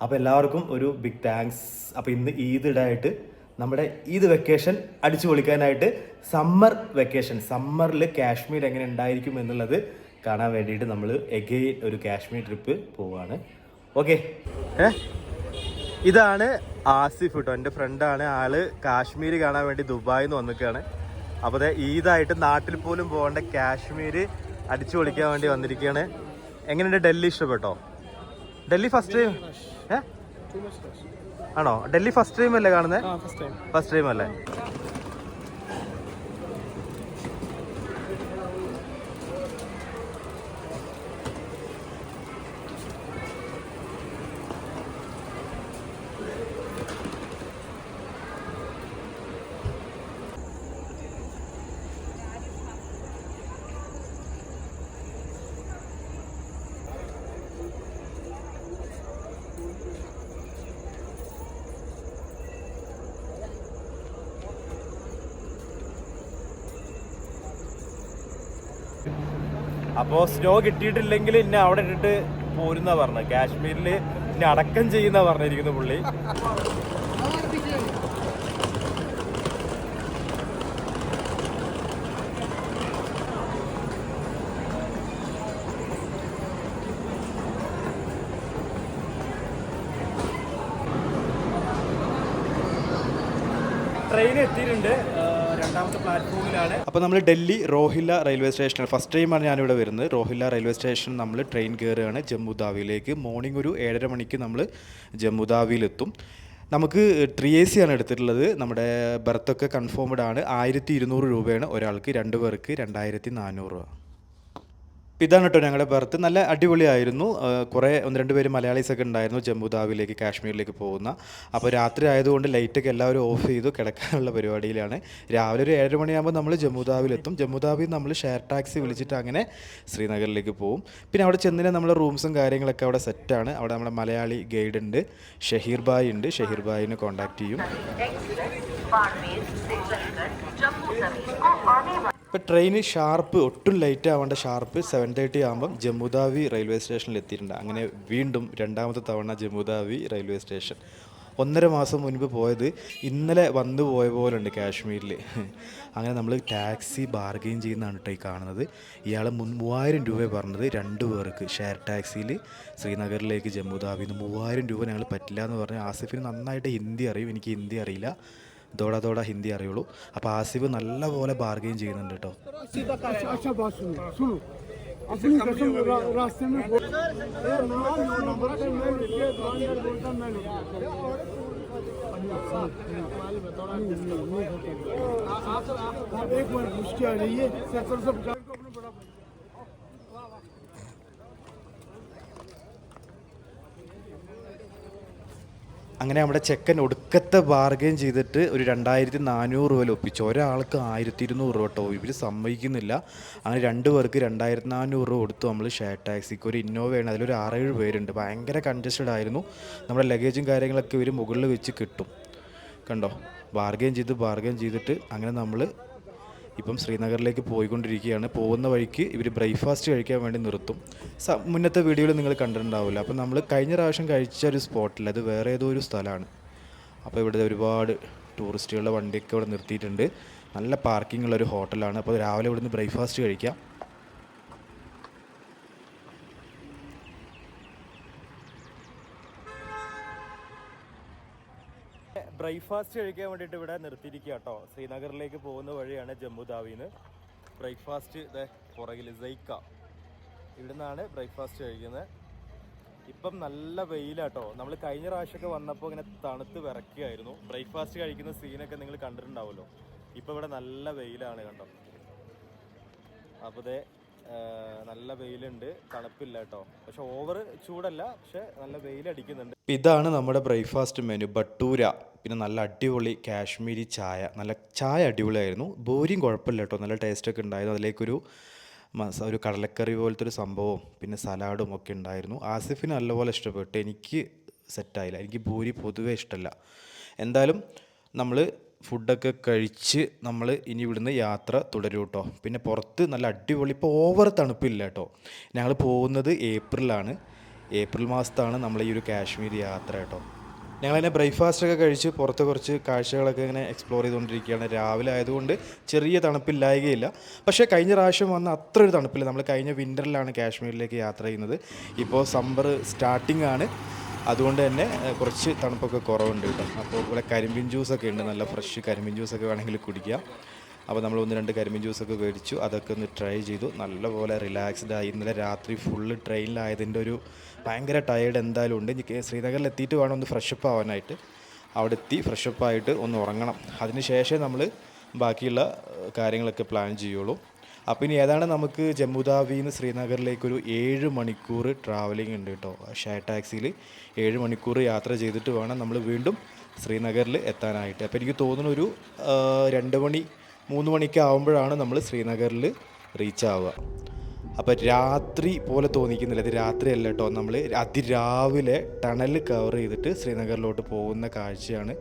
അപ്പോൾ എല്ലാവർക്കും ഒരു ബിഗ് താങ്ക്സ് അപ്പോൾ ഇന്ന് ഈദ് ഇടായിട്ട് നമ്മുടെ ഈദ് വെക്കേഷൻ അടിച്ചു പൊളിക്കാനായിട്ട് സമ്മർ വെക്കേഷൻ സമ്മറിൽ കാശ്മീർ എങ്ങനെ ഉണ്ടായിരിക്കും എന്നുള്ളത് കാണാൻ വേണ്ടിയിട്ട് നമ്മൾ എഗെയിൻ ഒരു കാശ്മീർ ട്രിപ്പ് പോവാണ്. ഓക്കെ ഇതാണ് ആസിഫ് കേട്ടോ എന്റെ ഫ്രണ്ടാണ് ആൾ കാശ്മീർ കാണാൻ വേണ്ടി ദുബായിൽ നിന്ന് വന്നിരിക്കുകയാണ് അപ്പോൾ ഈദായിട്ട് നാട്ടിൽ പോലും പോകേണ്ട കാശ്മീർ അടിച്ചു പൊളിക്കാൻ വേണ്ടി വന്നിരിക്കുകയാണ് എങ്ങനെയുണ്ട് ഡൽഹി ഇഷ്ടപ്പെട്ടോ? ഡൽഹി ഫസ്റ്റ് ടൈം ആണോ? ഡൽഹി ഫസ്റ്റ് ടൈം അല്ലേ കാണുന്നത് ഫസ്റ്റ് ടൈം അല്ലേ? അപ്പോൾ സ്നോ കിട്ടിയിട്ടില്ലെങ്കിൽ ഇന്നെ അവിടെ ഇട്ടിട്ട് പോരുന്ന പറഞ്ഞത്. കാശ്മീരിൽ ഇന്നെ അടക്കം ചെയ്യുന്ന പറഞ്ഞിരിക്കുന്നു പുള്ളി ട്രെയിൻ എത്തിയിട്ടുണ്ട് ആ, രണ്ടാമത്തെ പ്ലാറ്റ്ഫോമിലാണ് അപ്പോൾ നമ്മൾ ഡൽഹി റോഹില്ല റെയിൽവേ സ്റ്റേഷനിൽ ഫസ്റ്റ് ടൈമാണ് ഞാനിവിടെ വരുന്നത്. റോഹില്ല റെയിൽവേ സ്റ്റേഷൻ നമ്മൾ ട്രെയിൻ കയറുകയാണ്. ജമ്മുദാവിയിലേക്ക് മോർണിംഗ് ഒരു ഏഴര മണിക്ക് നമ്മൾ ജമ്മുദാവിയിലെത്തും നമുക്ക് ത്രീ എ സി ആണ് എടുത്തിട്ടുള്ളത്. നമ്മുടെ ബർത്തൊക്കെ കൺഫേംഡ് ആണ്. ആയിരത്തി ഇരുന്നൂറ് രൂപയാണ് ഒരാൾക്ക് രണ്ട് പേർക്ക് രണ്ടായിരത്തി നാനൂറ് രൂപ. ഇതാണ് കേട്ടോ ഞങ്ങളുടെ ബർത്ത്. നല്ല അടിപൊളിയായിരുന്നു. കുറേ ഒന്ന് രണ്ട് പേര് മലയാളീസ് ഒക്കെ ഉണ്ടായിരുന്നു ജമ്മുതാവിലേക്ക് കാശ്മീരിലേക്ക് പോകുന്ന. അപ്പോൾ രാത്രി ആയതുകൊണ്ട് ലൈറ്റൊക്കെ എല്ലാവരും ഓഫ് ചെയ്തു കിടക്കാനുള്ള പരിപാടിയിലാണ്. രാവിലെ ഒരു ഏഴര മണിയാകുമ്പോൾ നമ്മൾ ജമ്മുതാവിലെത്തും ജമ്മുതാവിൽ നമ്മൾ ഷെയർ ടാക്സി വിളിച്ചിട്ട് അങ്ങനെ ശ്രീനഗറിലേക്ക് പോകും പിന്നെ അവിടെ ചെന്നിട്ട് നമ്മുടെ റൂംസും കാര്യങ്ങളൊക്കെ അവിടെ സെറ്റാണ് അവിടെ നമ്മുടെ മലയാളി ഗൈഡ് ഉണ്ട് ഷഹീർ ബായ് ഉണ്ട്. ഷഹീർ ബായിനെ കോൺടാക്ട് ചെയ്യും. ഇപ്പോൾ ട്രെയിന് ഷാർപ്പ് ഒട്ടും ലൈറ്റ് ആവേണ്ട ഷാർപ്പ് സെവൻ തേർട്ടി ആകുമ്പം ജമ്മുദാവി റെയിൽവേ സ്റ്റേഷനിൽ എത്തിയിട്ടുണ്ട്. അങ്ങനെ വീണ്ടും രണ്ടാമത്തെ തവണ ജമ്മുദാവി റെയിൽവേ സ്റ്റേഷൻ ഒന്നര മാസം മുൻപ് പോയത് ഇന്നലെ വന്നു പോയ പോലെ ഉണ്ട് കാശ്മീരിൽ അങ്ങനെ നമ്മൾ ടാക്സി ബാർഗെയിൻ ചെയ്യുന്നതാണ് കേട്ടോ ഈ കാണുന്നത്. ഇയാൾ മുൻ മൂവായിരം രൂപ പറഞ്ഞത് രണ്ട് പേർക്ക്. ഷെയർ ടാക്സിയിൽ ശ്രീനഗറിലേക്ക് ജമ്മുദാവിന്ന് മൂവായിരം രൂപ ഞങ്ങൾ പറ്റില്ല എന്ന് പറഞ്ഞ് ആസിഫിന് നന്നായിട്ട് ഹിന്ദി അറിയും. എനിക്ക് ഹിന്ദി അറിയില്ല.
ദോട ദോട ഹിന്ദി അറിയുള്ളൂ അപ്പോൾ ആസിഫ് നല്ലപോലെ ബാർഗെയിൻ ചെയ്യുന്നുണ്ട് കേട്ടോ
अच्छा अच्छा बात सुनो सुनो अपनी कसम
അങ്ങനെ നമ്മുടെ ചെക്കൻ ഒടുക്കത്തെ ബാർഗെയിൻ ചെയ്തിട്ട് ഒരു രണ്ടായിരത്തി നാനൂറ് രൂപ ഒപ്പിച്ചു. ഒരാൾക്ക് ആയിരത്തി ഇരുന്നൂറ് രൂപ കേട്ടോ. ഇവർ സമ്മതിക്കുന്നില്ല. അങ്ങനെ രണ്ട് പേർക്ക് രണ്ടായിരത്തി നാനൂറ് രൂപ കൊടുത്തു നമ്മൾ ഷെയർ ടാക്സിക്ക് ഒരു ഇന്നോവയാണ് അതിലൊരു ആറേഴ് പേരുണ്ട്. ഭയങ്കര കൺജസ്റ്റഡ് ആയിരുന്നു. നമ്മുടെ ലഗേജും കാര്യങ്ങളൊക്കെ ഇവർ മുകളിൽ വെച്ച് കിട്ടും. കണ്ടോ? ബാർഗെയിൻ ചെയ്ത് ബാർഗെയിൻ ചെയ്തിട്ട് അങ്ങനെ നമ്മൾ ഇപ്പം ശ്രീനഗറിലേക്ക് പോയിക്കൊണ്ടിരിക്കുകയാണ്. പോകുന്ന വഴിക്ക് ഇവർ ബ്രേക്ക്ഫാസ്റ്റ് കഴിക്കാൻ വേണ്ടി നിർത്തും. മുന്നത്തെ വീഡിയോയിൽ നിങ്ങൾ കണ്ടിട്ടുണ്ടാവില്ല. അപ്പോൾ നമ്മൾ കഴിഞ്ഞ പ്രാവശ്യം കഴിച്ച ഒരു സ്പോട്ടിൽ അത് വേറെ ഏതോ ഒരു സ്ഥലമാണ്. അപ്പോൾ ഇവിടെ ഒരുപാട് ടൂറിസ്റ്റുകളുടെ വണ്ടിയൊക്കെ ഇവിടെ നിർത്തിയിട്ടുണ്ട്. നല്ല പാർക്കിംഗ് ഉള്ള ഒരു ഹോട്ടലാണ്. അപ്പോൾ രാവിലെ ഇവിടുന്ന് ബ്രേക്ക്ഫാസ്റ്റ് കഴിക്കാം ബ്രേക്ക്ഫാസ്റ്റ് കഴിക്കാൻ വേണ്ടിയിട്ട് ഇവിടെ നിർത്തിയിരിക്കുക കേട്ടോ ശ്രീനഗറിലേക്ക് പോകുന്ന വഴിയാണ് ജമ്മു താവിന്ന് ബ്രേക്ക്ഫാസ്റ്റ് ഇതേ പുറകിൽ സൈക്ക. ഇവിടെ നിന്നാണ് ബ്രേക്ക്ഫാസ്റ്റ് കഴിക്കുന്നത്. ഇപ്പം നല്ല വെയിലാട്ടോ നമ്മൾ കഴിഞ്ഞ പ്രാവശ്യമൊക്കെ വന്നപ്പോൾ ഇങ്ങനെ തണുത്ത് വിറക്കുകയായിരുന്നു ബ്രേക്ക്ഫാസ്റ്റ് കഴിക്കുന്ന സീനൊക്കെ നിങ്ങൾ കണ്ടിട്ടുണ്ടാവുമല്ലോ. ഇപ്പം ഇവിടെ നല്ല വെയിലാണ് കണ്ടോ. അപ്പോൾ നല്ല വെയിലുണ്ട്. തണുപ്പില്ല കേട്ടോ. പക്ഷെ ഓവർ ചൂടല്ല പക്ഷെ നല്ല വെയിലടിക്കുന്നുണ്ട് ഇതാണ് നമ്മുടെ ബ്രേക്ക്ഫാസ്റ്റ് മെനു ബട്ടൂര. പിന്നെ നല്ല അടിപൊളി കാശ്മീരി ചായ. നല്ല ചായ അടിപൊളിയായിരുന്നു. ബോരിയും കുഴപ്പമില്ല കേട്ടോ. നല്ല ടേസ്റ്റൊക്കെ ഉണ്ടായിരുന്നു. അതിലേക്കൊരു മസ ഒരു കടലക്കറി പോലത്തെ ഒരു സംഭവവും പിന്നെ സലാഡും ഒക്കെ ഉണ്ടായിരുന്നു. ആസിഫിന് നല്ലപോലെ ഇഷ്ടപ്പെട്ടു. എനിക്ക് സെറ്റായില്ല എനിക്ക് ഭൂരി പൊതുവേ ഇഷ്ടമല്ല എന്തായാലും നമ്മൾ ഫുഡൊക്കെ കഴിച്ച് നമ്മൾ ഇനി ഇവിടുന്ന് യാത്ര തുടരും കേട്ടോ പിന്നെ പുറത്ത് നല്ല അടിപൊളി ഇപ്പോൾ ഓവർ തണുപ്പില്ല കേട്ടോ ഞങ്ങൾ പോകുന്നത് ഏപ്രിലാണ്. ഏപ്രിൽ മാസത്താണ് നമ്മൾ ഈ ഒരു കാശ്മീർ യാത്ര കേട്ടോ ഞങ്ങളതിനെ ബ്രേക്ക്ഫാസ്റ്റ് ഒക്കെ കഴിച്ച് പുറത്ത് കുറച്ച് കാഴ്ചകളൊക്കെ ഇങ്ങനെ എക്സ്പ്ലോർ ചെയ്തുകൊണ്ടിരിക്കുകയാണ്. രാവിലെ ആയതുകൊണ്ട് ചെറിയ തണുപ്പില്ലായകയില്ല. പക്ഷേ കഴിഞ്ഞ പ്രാവശ്യം വന്ന അത്ര ഒരു തണുപ്പില്ല. നമ്മൾ കഴിഞ്ഞ വിന്ററിലാണ് കാശ്മീരിലേക്ക് യാത്ര ചെയ്യുന്നത്. ഇപ്പോൾ സമ്മർ സ്റ്റാർട്ടിംഗ് ആണ്. അതുകൊണ്ട് തന്നെ കുറച്ച് തണുപ്പൊക്കെ കുറവുണ്ട് കേട്ടോ. അപ്പോൾ ഇവിടെ കരിമ്പിൻ ജ്യൂസൊക്കെ ഉണ്ട്. നല്ല ഫ്രഷ് കരിമ്പിൻ ജ്യൂസൊക്കെ വേണമെങ്കിൽ കുടിക്കാം. അപ്പോൾ നമ്മൾ ഒന്ന് രണ്ട് കരിമ്പിൻ ജ്യൂസൊക്കെ മേടിച്ചു. അതൊക്കെ ഒന്ന് ട്രൈ ചെയ്തു. നല്ലപോലെ റിലാക്സ്ഡ് ആയി. ഇന്നലെ രാത്രി ഫുള്ള് ട്രെയിനിലായതിന്റെ ഒരു ഭയങ്കര ടയേർഡ് എന്തായാലും ഉണ്ട്. എനിക്ക് ശ്രീനഗറിൽ എത്തിയിട്ട് വേണം ഒന്ന് ഫ്രഷപ്പ് ആവാനായിട്ട്. അവിടെ എത്തി ഫ്രഷപ്പ് ആയിട്ട് ഒന്ന് ഉറങ്ങണം. അതിന് ശേഷമേ നമ്മൾ ബാക്കിയുള്ള കാര്യങ്ങളൊക്കെ പ്ലാൻ ചെയ്യുള്ളൂ. അപ്പോൾ ഇനി ഏതാണ് നമുക്ക് ജമ്മുതാവിയിൽ നിന്ന് ശ്രീനഗറിലേക്ക് ഒരു ഏഴ് മണിക്കൂർ ട്രാവലിംഗ് ഉണ്ട് കേട്ടോ ഷെയർ ടാക്സിയിൽ ഏഴ് മണിക്കൂർ യാത്ര ചെയ്തിട്ട് വേണം നമ്മൾ വീണ്ടും ശ്രീനഗറിൽ എത്താനായിട്ട്. അപ്പോൾ എനിക്ക് തോന്നുന്നു ഒരു രണ്ട് മണി മൂന്ന് മണിക്ക് ആകുമ്പോഴാണ് നമ്മൾ ശ്രീനഗറിൽ റീച്ച് ആവുക. അപ്പോൾ രാത്രി പോലെ തോന്നിക്കുന്നില്ല. ഇത് രാത്രിയല്ല കേട്ടോ നമ്മൾ അതിരാവിലെ ടണൽ കവർ ചെയ്തിട്ട് ശ്രീനഗറിലോട്ട് പോകുന്ന കാഴ്ചയാണ്.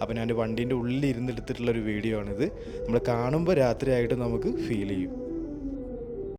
അപ്പോൾ ഞാൻ വണ്ടീന്റെ ഉള്ളിൽ ഇരുന്നെടുത്തിട്ടുള്ളൊരു വീഡിയോ ആണിത്. നമ്മൾ കാണുമ്പോൾ രാത്രിയായിട്ട് നമുക്ക് ഫീൽ ചെയ്യും.